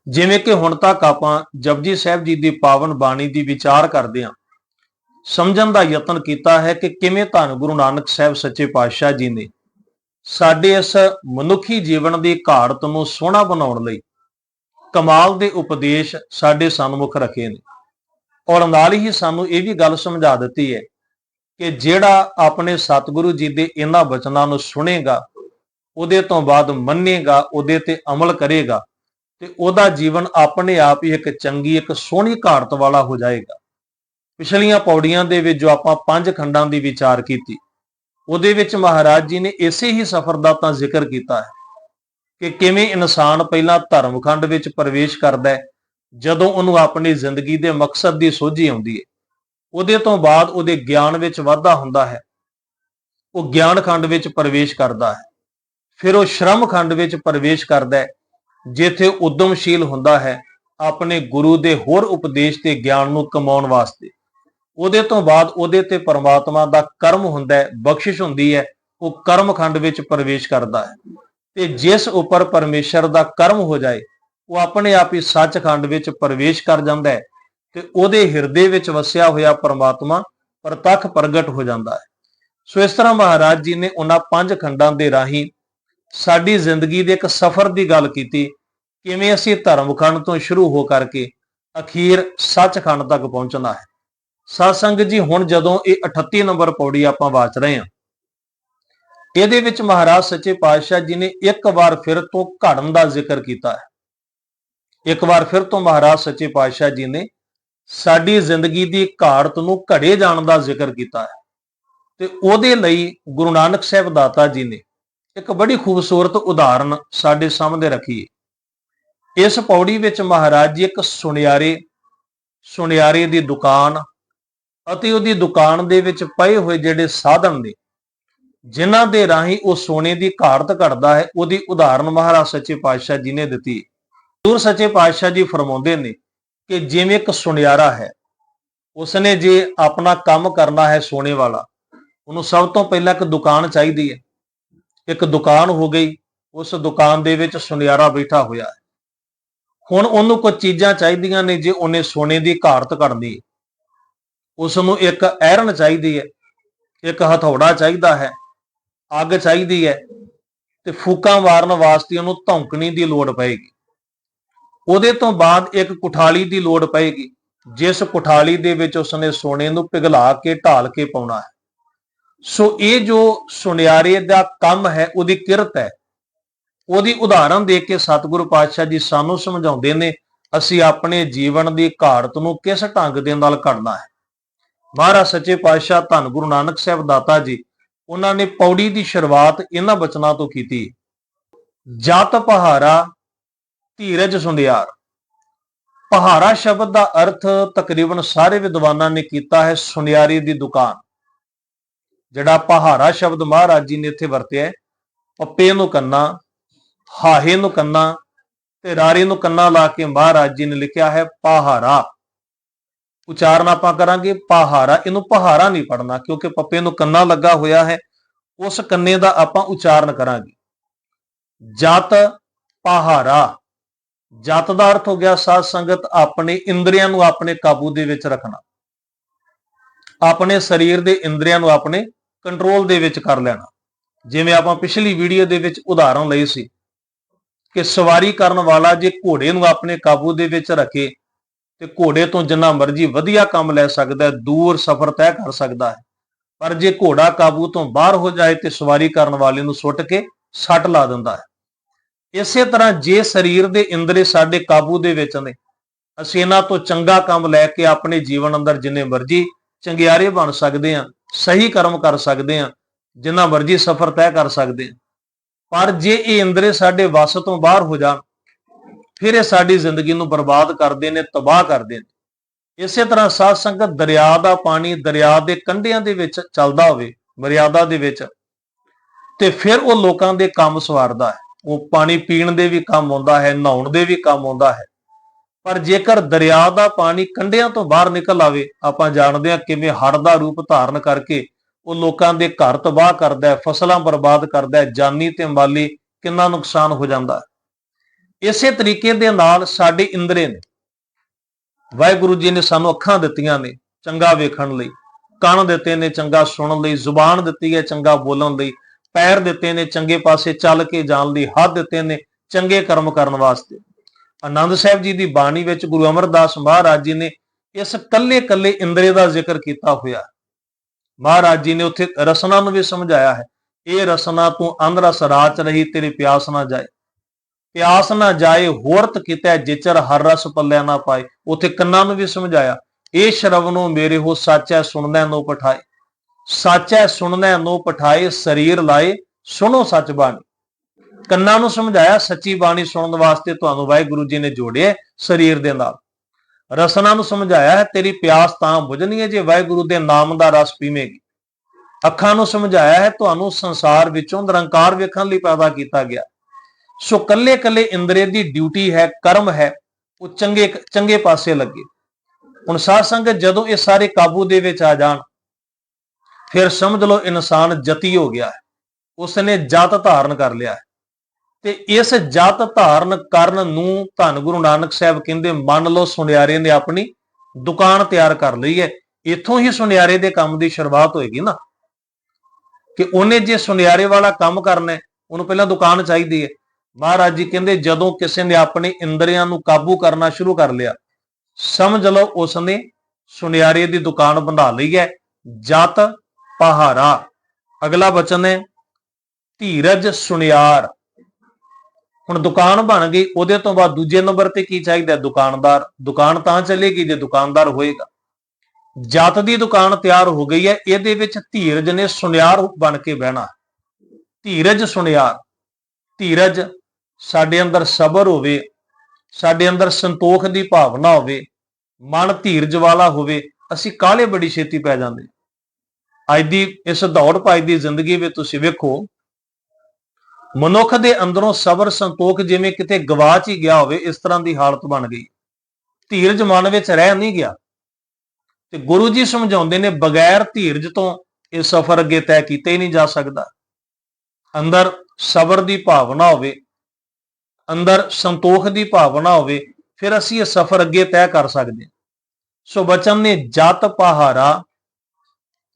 ਜਿਵੇਂ ਕਿ ਹੁਣ ਤੱਕ ਆਪਾਂ ਜਪਜੀ ਸਾਹਿਬ ਜੀ ਦੀ ਪਾਵਨ ਬਾਣੀ ਦੀ ਵਿਚਾਰ ਕਰਦੇ ਹਾਂ, ਸਮਝਣ ਦਾ ਯਤਨ ਕੀਤਾ ਹੈ ਕਿ ਕਿਵੇਂ ਧੰਨ ਗੁਰੂ ਨਾਨਕ ਸਾਹਿਬ ਸੱਚੇ ਪਾਤਸ਼ਾਹ ਜੀ ਨੇ ਸਾਡੇ ਇਸ ਮਨੁੱਖੀ ਜੀਵਨ ਦੀ ਘਾੜਤ ਨੂੰ ਸੋਹਣਾ ਬਣਾਉਣ ਲਈ ਕਮਾਲ ਦੇ ਉਪਦੇਸ਼ ਸਾਡੇ ਸਨਮੁਖ ਰੱਖੇ ਨੇ। ਔਰ ਨਾਲ ਹੀ ਸਾਨੂੰ ਇਹ ਵੀ ਗੱਲ ਸਮਝਾ ਦਿੱਤੀ ਹੈ ਕਿ ਜਿਹੜਾ ਆਪਣੇ ਸਤਿਗੁਰੂ ਜੀ ਦੇ ਇਹਨਾਂ ਬਚਨਾਂ ਨੂੰ ਸੁਣੇਗਾ, ਉਹਦੇ ਤੋਂ ਬਾਅਦ ਮੰਨੇਗਾ, ਉਹਦੇ ਤੇ ਅਮਲ ਕਰੇਗਾ ਤੇ ਉਹਦਾ ਜੀਵਨ ਆਪਣੇ ਆਪ ਹੀ ਇੱਕ ਚੰਗੀ, ਇੱਕ ਸੋਹਣੀ ਘਾੜਤ ਵਾਲਾ ਹੋ ਜਾਏਗਾ। ਪਿਛਲੀਆਂ ਪੌੜੀਆਂ ਦੇ ਵਿੱਚ ਜੋ ਆਪਾਂ ਪੰਜ ਖੰਡਾਂ ਦੀ ਵਿਚਾਰ ਕੀਤੀ, ਉਹਦੇ ਵਿੱਚ ਮਹਾਰਾਜ ਜੀ ਨੇ ਇਸੇ ਹੀ ਸਫ਼ਰ ਦਾ ਤਾਂ ਜ਼ਿਕਰ ਕੀਤਾ ਹੈ ਕਿ ਕਿਵੇਂ ਇਨਸਾਨ ਪਹਿਲਾਂ ਧਰਮ ਖੰਡ ਵਿੱਚ ਪ੍ਰਵੇਸ਼ ਕਰਦਾ ਹੈ, ਜਦੋਂ ਉਹਨੂੰ ਆਪਣੀ ਜ਼ਿੰਦਗੀ ਦੇ ਮਕਸਦ ਦੀ ਸੋਝੀ ਆਉਂਦੀ ਹੈ। ਉਹਦੇ ਤੋਂ ਬਾਅਦ ਉਹਦੇ ਗਿਆਨ ਵਿੱਚ ਵਾਧਾ ਹੁੰਦਾ ਹੈ। ਉਹ ਗਿਆਨ ਖੰਡ ਵਿੱਚ ਪ੍ਰਵੇਸ਼ ਕਰਦਾ ਹੈ। ਫਿਰ ਉਹ ਸ਼ਰਮ ਖੰਡ ਵਿੱਚ ਪ੍ਰਵੇਸ਼ ਕਰਦਾ ਹੈ, ਜਿੱਥੇ ਉਦਮਸ਼ੀਲ ਹੁੰਦਾ ਹੈ ਆਪਣੇ ਗੁਰੂ ਦੇ ਹੋਰ ਉਪਦੇਸ਼ ਤੇ ਗਿਆਨ ਨੂੰ ਕਮਾਉਣ ਵਾਸਤੇ। ਉਹਦੇ ਤੋਂ ਬਾਅਦ ਉਹਦੇ ਤੇ ਪਰਮਾਤਮਾ ਦਾ ਕਰਮ ਹੁੰਦਾ ਹੈ, ਬਖਸ਼ਿਸ਼ ਹੁੰਦੀ ਹੈ, ਉਹ ਕਰਮ ਖੰਡ ਵਿੱਚ ਪ੍ਰਵੇਸ਼ ਕਰਦਾ ਹੈ। ਤੇ ਜਿਸ ਉੱਪਰ ਪਰਮੇਸ਼ਰ ਦਾ ਕਰਮ ਹੋ ਜਾਏ, ਉਹ ਆਪਣੇ ਆਪ ਹੀ ਸੱਚਖੰਡ ਵਿੱਚ ਪ੍ਰਵੇਸ਼ ਕਰ ਜਾਂਦਾ ਹੈ। ਤੇ ਉਹਦੇ ਹਿਰਦੇ ਵਿੱਚ ਵਸਿਆ ਹੋਇਆ ਪਰਮਾਤਮਾ ਪ੍ਰਤੱਖ ਪ੍ਰਗਟ ਹੋ ਜਾਂਦਾ ਹੈ। ਸੋ ਇਸ ਤਰ੍ਹਾਂ ਮਹਾਰਾਜ ਜੀ ਨੇ ਉਹਨਾਂ ਪੰਜ ਖੰਡਾਂ ਦੇ ਰਾਹੀਂ ਸਾਡੀ ਜ਼ਿੰਦਗੀ ਦੇ ਇੱਕ ਸਫ਼ਰ ਦੀ ਗੱਲ ਕੀਤੀ, ਕਿਵੇਂ ਅਸੀਂ ਧਰਮ ਖੰਡ ਤੋਂ ਸ਼ੁਰੂ ਹੋ ਕਰਕੇ ਅਖੀਰ ਸੱਚਖੰਡ ਤੱਕ ਪਹੁੰਚਣਾ ਹੈ। ਸਤਸੰਗ ਜੀ, ਹੁਣ ਜਦੋਂ ਇਹ 38 ਨੰਬਰ ਪੌੜੀ ਆਪਾਂ ਵਾਚ ਰਹੇ ਹਾਂ, ਇਹਦੇ ਵਿੱਚ ਮਹਾਰਾਜ ਸੱਚੇ ਪਾਤਸ਼ਾਹ ਜੀ ਨੇ ਇੱਕ ਵਾਰ ਫਿਰ ਤੋਂ ਘੜਨ ਦਾ ਜ਼ਿਕਰ ਕੀਤਾ ਹੈ। ਇੱਕ ਵਾਰ ਫਿਰ ਤੋਂ ਮਹਾਰਾਜ ਸੱਚੇ ਪਾਤਸ਼ਾਹ ਜੀ ਨੇ ਸਾਡੀ ਜ਼ਿੰਦਗੀ ਦੀ ਘਾੜਤ ਨੂੰ ਘੜੇ ਜਾਣ ਦਾ ਜ਼ਿਕਰ ਕੀਤਾ ਹੈ। ਤੇ ਉਹਦੇ ਲਈ ਗੁਰੂ ਨਾਨਕ ਸਾਹਿਬ ਦਾਤਾ ਜੀ ਨੇ ਇੱਕ ਬੜੀ ਖੂਬਸੂਰਤ ਉਦਾਹਰਨ ਸਾਡੇ ਸਾਹਮਣੇ ਰੱਖੀ ਹੈ। ਇਸ ਪੌੜੀ ਵਿੱਚ ਮਹਾਰਾਜ ਜੀ ਇੱਕ ਸੁਨਿਆਰੇ ਸੁਨਿਆਰੇ ਦੀ ਦੁਕਾਨ ਅਤੇ ਉਹਦੀ ਦੁਕਾਨ ਦੇ ਵਿੱਚ ਪਏ ਹੋਏ ਜਿਹੜੇ ਸਾਧਨ ਨੇ, ਜਿਨ੍ਹਾਂ ਦੇ ਰਾਹੀਂ ਉਹ ਸੋਨੇ ਦੀ ਘਾੜਤ ਘੜਦਾ ਹੈ, ਉਹਦੀ ਉਦਾਹਰਨ ਮਹਾਰਾਜ ਸੱਚੇ ਪਾਤਸ਼ਾਹ ਜੀ ਨੇ ਦਿੱਤੀ। ਦੂਰ ਸੱਚੇ ਪਾਤਸ਼ਾਹ ਜੀ ਫਰਮਾਉਂਦੇ ਨੇ ਕਿ ਜਿਵੇਂ ਇੱਕ ਸੁਨਿਆਰਾ ਹੈ, ਉਸਨੇ ਜੇ ਆਪਣਾ ਕੰਮ ਕਰਨਾ ਹੈ ਸੋਨੇ ਵਾਲਾ, ਉਹਨੂੰ ਸਭ ਤੋਂ ਪਹਿਲਾਂ ਇੱਕ ਦੁਕਾਨ ਚਾਹੀਦੀ ਹੈ। ਇੱਕ ਦੁਕਾਨ ਹੋ ਗਈ, ਉਸ ਦੁਕਾਨ ਦੇ ਵਿੱਚ ਸੁਨਿਆਰਾ ਬੈਠਾ ਹੋਇਆ ਹੈ। ਹੁਣ ਉਹਨੂੰ ਕੁਝ ਚੀਜ਼ਾਂ ਚਾਹੀਦੀਆਂ ਨੇ ਜੇ ਉਹਨੇ ਸੋਨੇ ਦੀ ਘਾੜਤ ਘੜਨੀ ਉਸ ਨੂੰ ਇੱਕ ਐਰਨ ਚਾਹੀਦੀ ਹੈ, ਇੱਕ ਹਥੌੜਾ ਚਾਹੀਦਾ ਹੈ, ਅੱਗ ਚਾਹੀਦੀ ਹੈ ਤੇ ਫੂਕਾਂ ਮਾਰਨ ਵਾਸਤੇ ਉਹਨੂੰ ਧੌਂਕਣੀ ਦੀ ਲੋੜ ਪਏਗੀ। ਉਹਦੇ ਤੋਂ ਬਾਅਦ ਇੱਕ ਕੁਠਾਲੀ ਦੀ ਲੋੜ ਪਏਗੀ, ਜਿਸ ਕੁਠਾਲੀ ਦੇ ਵਿੱਚ ਉਸਨੇ ਸੋਨੇ ਨੂੰ ਪਿਘਲਾ ਕੇ, ਢਾਲ ਕੇ ਪਾਉਣਾ ਹੈ। ਸੋ ਇਹ ਜੋ ਸੁਨਿਆਰੇ ਦਾ ਕੰਮ ਹੈ, ਉਹਦੀ ਕਿਰਤ ਹੈ। ਉਹਦੀ ਉਦਾਹਰਨ ਦੇ ਕੇ ਸਤਿਗੁਰੂ ਪਾਤਸ਼ਾਹ ਜੀ ਸਾਨੂੰ ਸਮਝਾਉਂਦੇ ਨੇ, ਅਸੀਂ ਆਪਣੇ ਜੀਵਨ ਦੀ ਘਾੜਤ ਨੂੰ ਕਿਸ ਢੰਗ ਦੇ ਨਾਲ ਕਰਨਾ ਹੈ। ਮਹਾਰਾਜ ਸੱਚੇ ਪਾਤਸ਼ਾਹ ਧੰਨ ਗੁਰੂ ਨਾਨਕ ਸਾਹਿਬ ਦਾਤਾ ਜੀ, ਉਹਨਾਂ ਨੇ ਪੌੜੀ ਦੀ ਸ਼ੁਰੂਆਤ ਇਹਨਾਂ ਬਚਨਾਂ ਤੋਂ ਕੀਤੀ। ਜਤ ਪਹਾਰਾ ਧੀਰਜ ਸੁੰਦਿਆਰ। ਪਹਾਰਾ ਸ਼ਬਦ ਦਾ ਅਰਥ ਤਕਰੀਬਨ ਸਾਰੇ ਵਿਦਵਾਨਾਂ ਨੇ ਕੀਤਾ ਹੈ ਸੁਨਿਆਰੀ ਦੀ ਦੁਕਾਨ। ਜਿਹੜਾ ਪਹਾਰਾ ਸ਼ਬਦ ਮਹਾਰਾਜ ਜੀ ਨੇ ਇੱਥੇ ਵਰਤਿਆ ਹੈ, ਪੱਪੇ ਨੂੰ ਕੰਨਾ, ਹਾਹੇ ਨੂੰ ਕੰਨਾ ਤੇ ਰਾਰੇ ਨੂੰ ਕੰਨਾ ਲਾ ਕੇ ਮਹਾਰਾਜ ਜੀ ਨੇ ਲਿਖਿਆ ਹੈ ਪਹਾਰਾ ਉਚਾਰਨ ਆਪਾਂ ਕਰਾਂਗੇ ਪਹਾਰਾ ਇਹਨੂੰ ਪਹਾਰਾ ਨਹੀਂ ਪੜਨਾ ਕਿਉਂਕਿ ਪੱਪੇ ਨੂੰ ਕੰਨਾ ਲੱਗਾ ਹੋਇਆ ਹੈ, ਉਸ ਕੰਨੇ ਦਾ ਆਪਾਂ ਉਚਾਰਨ ਕਰਾਂਗੇ। ਜਤ ਪਹਾਰਾ ਜਤ ਦਾ ਅਰਥ ਹੋ ਗਿਆ ਸਾਧ ਸੰਗਤ ਆਪਣੇ ਇੰਦਰੀਆਂ ਨੂੰ ਆਪਣੇ ਕਾਬੂ ਦੇ ਵਿੱਚ ਰੱਖਣਾ। ਆਪਣੇ ਸਰੀਰ ਦੇ ਇੰਦਰੀਆਂ ਨੂੰ ਆਪਣੇ ਕੰਟਰੋਲ ਦੇ ਵਿੱਚ ਕਰ ਲੈਣਾ। ਜਿਵੇਂ ਆਪਾਂ ਪਿਛਲੀ ਵੀਡੀਓ ਦੇ ਵਿੱਚ ਉਦਾਹਰਣ ਲਈ ਸੀ ਕਿ ਸਵਾਰੀ ਕਰਨ ਵਾਲਾ ਜੇ ਘੋੜੇ ਨੂੰ ਆਪਣੇ ਕਾਬੂ ਦੇ ਵਿੱਚ ਰੱਖੇ ਤੇ ਘੋੜੇ ਤੋਂ ਜਿੰਨਾ ਮਰਜ਼ੀ ਵਧੀਆ ਕੰਮ ਲੈ ਸਕਦਾ ਹੈ, ਦੂਰ ਸਫ਼ਰ ਤੈਅ ਕਰ ਸਕਦਾ ਹੈ। ਪਰ ਜੇ ਘੋੜਾ ਕਾਬੂ ਤੋਂ ਬਾਹਰ ਹੋ ਜਾਏ ਤੇ ਸਵਾਰੀ ਕਰਨ ਵਾਲੇ ਨੂੰ ਸੁੱਟ ਕੇ ਸੱਟ ਲਾ ਦਿੰਦਾ ਹੈ। ਇਸੇ ਤਰ੍ਹਾਂ ਜੇ ਸਰੀਰ ਦੇ ਇੰਦਰੀ ਸਾਡੇ ਕਾਬੂ ਦੇ ਵਿੱਚ ਨੇ, ਅਸੀਂ ਇਹਨਾਂ ਤੋਂ ਚੰਗਾ ਕੰਮ ਲੈ ਕੇ ਆਪਣੇ ਜੀਵਨ ਅੰਦਰ ਜਿੰਨੇ ਮਰਜ਼ੀ ਚੰਗਿਆਰੇ ਬਣ ਸਕਦੇ ਹਾਂ, ਸਹੀ ਕਰਮ ਕਰ ਸਕਦੇ ਹਾਂ, ਜਿੰਨਾ ਮਰਜ਼ੀ ਸਫ਼ਰ ਤੈਅ ਕਰ ਸਕਦੇ ਹਾਂ। ਪਰ ਜੇ ਇਹ ਇੰਦਰੇ ਸਾਡੇ ਵੱਸ ਤੋਂ ਬਾਹਰ ਹੋ ਜਾਣ, ਫਿਰ ਇਹ ਸਾਡੀ ਜ਼ਿੰਦਗੀ ਨੂੰ ਬਰਬਾਦ ਕਰਦੇ ਨੇ, ਤਬਾਹ ਕਰਦੇ ਨੇ। ਇਸੇ ਤਰ੍ਹਾਂ ਸਾਧ ਸੰਗਤ ਦਰਿਆ ਦਾ ਪਾਣੀ ਦਰਿਆ ਦੇ ਕੰਢਿਆਂ ਦੇ ਵਿੱਚ ਚੱਲਦਾ ਹੋਵੇ, ਮਰਿਆਦਾ ਦੇ ਵਿੱਚ, ਤੇ ਫਿਰ ਉਹ ਲੋਕਾਂ ਦੇ ਕੰਮ ਸਵਾਰਦਾ ਹੈ। ਉਹ ਪਾਣੀ ਪੀਣ ਦੇ ਵੀ ਕੰਮ ਆਉਂਦਾ ਹੈ, ਨਹਾਉਣ ਦੇ ਵੀ ਕੰਮ ਆਉਂਦਾ ਹੈ। ਪਰ ਜੇਕਰ ਦਰਿਆ ਦਾ ਪਾਣੀ ਕੰਢਿਆਂ ਤੋਂ ਬਾਹਰ ਨਿਕਲ ਆਵੇ, ਆਪਾਂ ਜਾਣਦੇ ਹਾਂ ਕਿਵੇਂ ਹੜ੍ਹ ਦਾ ਰੂਪ ਧਾਰਨ ਕਰਕੇ ਉਹ ਲੋਕਾਂ ਦੇ ਘਰ ਤਬਾਹ ਕਰਦਾ ਹੈ, ਫਸਲਾਂ ਬਰਬਾਦ ਕਰਦਾ ਹੈ, ਜਾਨੀ ਤੇ ਮਾਲੀ ਕਿੰਨਾ ਨੁਕਸਾਨ ਹੋ ਜਾਂਦਾ ਹੈ। ਇਸੇ ਤਰੀਕੇ ਦੇ ਨਾਲ ਸਾਡੇ ਇੰਦਰੇ ਨੇ, ਵਾਹਿਗੁਰੂ ਜੀ ਨੇ ਸਾਨੂੰ ਅੱਖਾਂ ਦਿੱਤੀਆਂ ਨੇ ਚੰਗਾ ਵੇਖਣ ਲਈ, ਕੰਨ ਦਿੱਤੇ ਨੇ ਚੰਗਾ ਸੁਣਨ ਲਈ, ਜ਼ੁਬਾਨ ਦਿੱਤੀ ਹੈ ਚੰਗਾ ਬੋਲਣ ਲਈ। ਪੈਰ ਦਿੱਤੇ ਨੇ, ਚੰਗੇ ਪਾਸੇ ਚੱਲ ਕੇ ਜਾਣ ਲਈ ਹੱਥ ਦਿੱਤੇ ਨੇ, ਚੰਗੇ ਕਰਮ ਕਰਨ ਵਾਸਤੇ। ਆਨੰਦ ਸਾਹਿਬ ਜੀ ਦੀ ਬਾਣੀ ਵਿੱਚ ਗੁਰੂ ਅਮਰਦਾਸ ਮਹਾਰਾਜ ਜੀ ਨੇ ਇਸ ਕੱਲੇ ਕੱਲੇ ਇੰਦਰੇ ਦਾ ਜ਼ਿਕਰ ਕੀਤਾ ਹੋਇਆ। ਮਹਾਰਾਜ ਜੀ ਨੇ ਉੱਥੇ ਰਸਨਾ ਨੂੰ ਵੀ ਸਮਝਾਇਆ ਹੈ, ਇਹ ਰਸਨਾ ਤੂੰ ਅੰਧਰਸ ਰਾਚ ਰਹੀ, ਤੇਰੀ ਪਿਆਸ ਨਾ ਜਾਏ। ਪਿਆਸ ਨਾ ਜਾਏ ਹੋਰਤ ਕਿਤੇ ਜਿਚਰ ਹਰ ਰਸ ਪੱਲਿਆ ਨਾ ਪਾਏ। ਉੱਥੇ ਕੰਨਾਂ ਨੂੰ ਵੀ ਸਮਝਾਇਆ, ਇਹ ਸ਼ਰਵ ਨੂੰ ਮੇਰੇ ਹੋ ਸਾਚੈ ਸੁਣਨਾ ਨੋ ਪਠਾਏ। ਸੱਚ ਹੈ, ਸੁਣਨਾ ਨੋ ਪਠਾਏ, ਸਰੀਰ ਲਾਏ, ਸੁਣੋ ਸੱਚ ਬਾਣੀ। ਕੰਨਾਂ ਨੂੰ ਸਮਝਾਇਆ, ਸੱਚੀ ਬਾਣੀ ਸੁਣਨ ਵਾਸਤੇ ਤੁਹਾਨੂੰ ਵਾਹਿਗੁਰੂ ਜੀ ਨੇ ਜੋੜਿਆ ਸਰੀਰ ਦੇ ਨਾਲ। ਰਸਨਾ ਨੂੰ ਸਮਝਾਇਆ ਹੈ, ਤੇਰੀ ਪਿਆਸ ਤਾਂ ਬੁਝਣੀ ਹੈ ਜੇ ਵਾਹਿਗੁਰੂ ਦੇ ਨਾਮ ਦਾ ਰਸ ਪੀਵੇਂਗੀ। ਅੱਖਾਂ ਨੂੰ ਸਮਝਾਇਆ ਹੈ, ਤੁਹਾਨੂੰ ਸੰਸਾਰ ਵਿੱਚੋਂ ਨਿਰੰਕਾਰ ਵੇਖਣ ਲਈ ਪੈਦਾ ਕੀਤਾ ਗਿਆ। ਸੋ ਕੱਲੇ ਕੱਲੇ ਇੰਦਰੇ ਦੀ ਡਿਊਟੀ ਹੈ, ਕਰਮ ਹੈ, ਉਹ ਚੰਗੇ ਚੰਗੇ ਪਾਸੇ ਲੱਗੇ। ਹੁਣ ਸਾਧ ਸੰਗਤ ਜਦੋਂ ਇਹ ਸਾਰੇ ਕਾਬੂ ਦੇ ਵਿੱਚ ਆ ਜਾਣ ਫਿਰ ਸਮਝ ਲਓ ਇਨਸਾਨ ਜਤੀ ਹੋ ਗਿਆ ਹੈ। ਉਸਨੇ ਜਤ ਧਾਰਨ ਕਰ ਲਿਆ ਹੈ। ਤੇ ਇਸ ਜਤ ਧਾਰਨ ਕਰਨ ਨੂੰ ਧੰਨ ਗੁਰੂ ਨਾਨਕ ਸਾਹਿਬ ਕਹਿੰਦੇ, ਮੰਨ ਲਓ ਸੁਨਿਆਰੇ ਨੇ ਆਪਣੀ ਦੁਕਾਨ ਤਿਆਰ ਕਰ ਲਈ ਹੈ। ਇੱਥੋਂ ਹੀ ਸੁਨਿਆਰੇ ਦੇ ਕੰਮ ਦੀ ਸ਼ੁਰੂਆਤ ਹੋਏਗੀ ਨਾ। ਕਿ ਉਹਨੇ ਜੇ ਸੁਨਿਆਰੇ ਵਾਲਾ ਕੰਮ ਕਰਨਾ ਹੈ, ਉਹਨੂੰ ਪਹਿਲਾਂ ਦੁਕਾਨ ਚਾਹੀਦੀ ਹੈ। ਮਹਾਰਾਜ ਜੀ ਕਹਿੰਦੇ, ਜਦੋਂ ਕਿਸੇ ਨੇ ਆਪਣੇ ਇੰਦਰੀਆਂ ਨੂੰ ਕਾਬੂ ਕਰਨਾ ਸ਼ੁਰੂ ਕਰ ਲਿਆ, ਸਮਝ ਲਓ ਉਸਨੇ ਸੁਨਿਆਰੇ ਦੀ ਦੁਕਾਨ ਬਣਾ ਲਈ ਹੈ। ਜਤ ਪਹਾਰਾ ਅਗਲਾ ਬਚਨ ਹੈ, ਧੀਰਜ ਸੁਨਿਆਰ। ਹੁਣ ਦੁਕਾਨ ਬਣ ਗਈ, ਉਹਦੇ ਤੋਂ ਬਾਅਦ ਦੂਜੇ ਨੰਬਰ ਤੇ ਕੀ ਚਾਹੀਦਾ ਦੁਕਾਨਦਾਰ। ਦੁਕਾਨ ਤਾਂ ਚੱਲੇਗੀ ਜੇ ਦੁਕਾਨਦਾਰ ਹੋਏਗਾ। ਜਤ ਦੀ ਦੁਕਾਨ ਤਿਆਰ ਹੋ ਗਈ ਹੈ, ਇਹਦੇ ਵਿੱਚ ਧੀਰਜ ਨੇ ਸੁਨਿਆਰ ਬਣ ਕੇ ਬਹਿਣਾ। ਧੀਰਜ ਸੁਨਿਆਰ। ਧੀਰਜ ਸਾਡੇ ਅੰਦਰ ਸਬਰ ਹੋਵੇ, ਸਾਡੇ ਅੰਦਰ ਸੰਤੋਖ ਦੀ ਭਾਵਨਾ ਹੋਵੇ, ਮਨ ਧੀਰਜ ਵਾਲਾ ਹੋਵੇ, ਅਸੀਂ ਕਾਹਲੇ ਬੜੀ ਛੇਤੀ ਪੈ ਜਾਂਦੇ ਅੱਜ ਦੀ ਇਸ ਦੌੜ ਪਾਈ ਦੀ ਜ਼ਿੰਦਗੀ ਵਿੱਚ ਤੁਸੀਂ ਵੇਖੋ, ਮਨੁੱਖ ਦੇ ਅੰਦਰੋਂ ਸਬਰ ਸੰਤੋਖ ਜਿਵੇਂ ਕਿਤੇ ਗਵਾਚ ਹੀ ਗਿਆ ਹੋਵੇ, ਇਸ ਤਰ੍ਹਾਂ ਦੀ ਹਾਲਤ ਬਣ ਗਈ। ਧੀਰਜ ਮਨ ਵਿੱਚ ਰਹਿ ਨਹੀਂ ਗਿਆ। ਤੇ ਗੁਰੂ ਜੀ ਸਮਝਾਉਂਦੇ ਨੇ, ਬਗੈਰ ਧੀਰਜ ਤੋਂ ਇਹ ਸਫ਼ਰ ਅੱਗੇ ਤੈਅ ਕੀਤਾ ਹੀ ਨਹੀਂ ਜਾ ਸਕਦਾ। ਅੰਦਰ ਸਬਰ ਦੀ ਭਾਵਨਾ ਹੋਵੇ, ਅੰਦਰ ਸੰਤੋਖ ਦੀ ਭਾਵਨਾ ਹੋਵੇ, ਫਿਰ ਅਸੀਂ ਇਹ ਸਫ਼ਰ ਅੱਗੇ ਤੈਅ ਕਰ ਸਕਦੇ ਹਾਂ। ਸੋ ਬਚਨ ਨੇ ਜਤ ਪਹਾਰਾ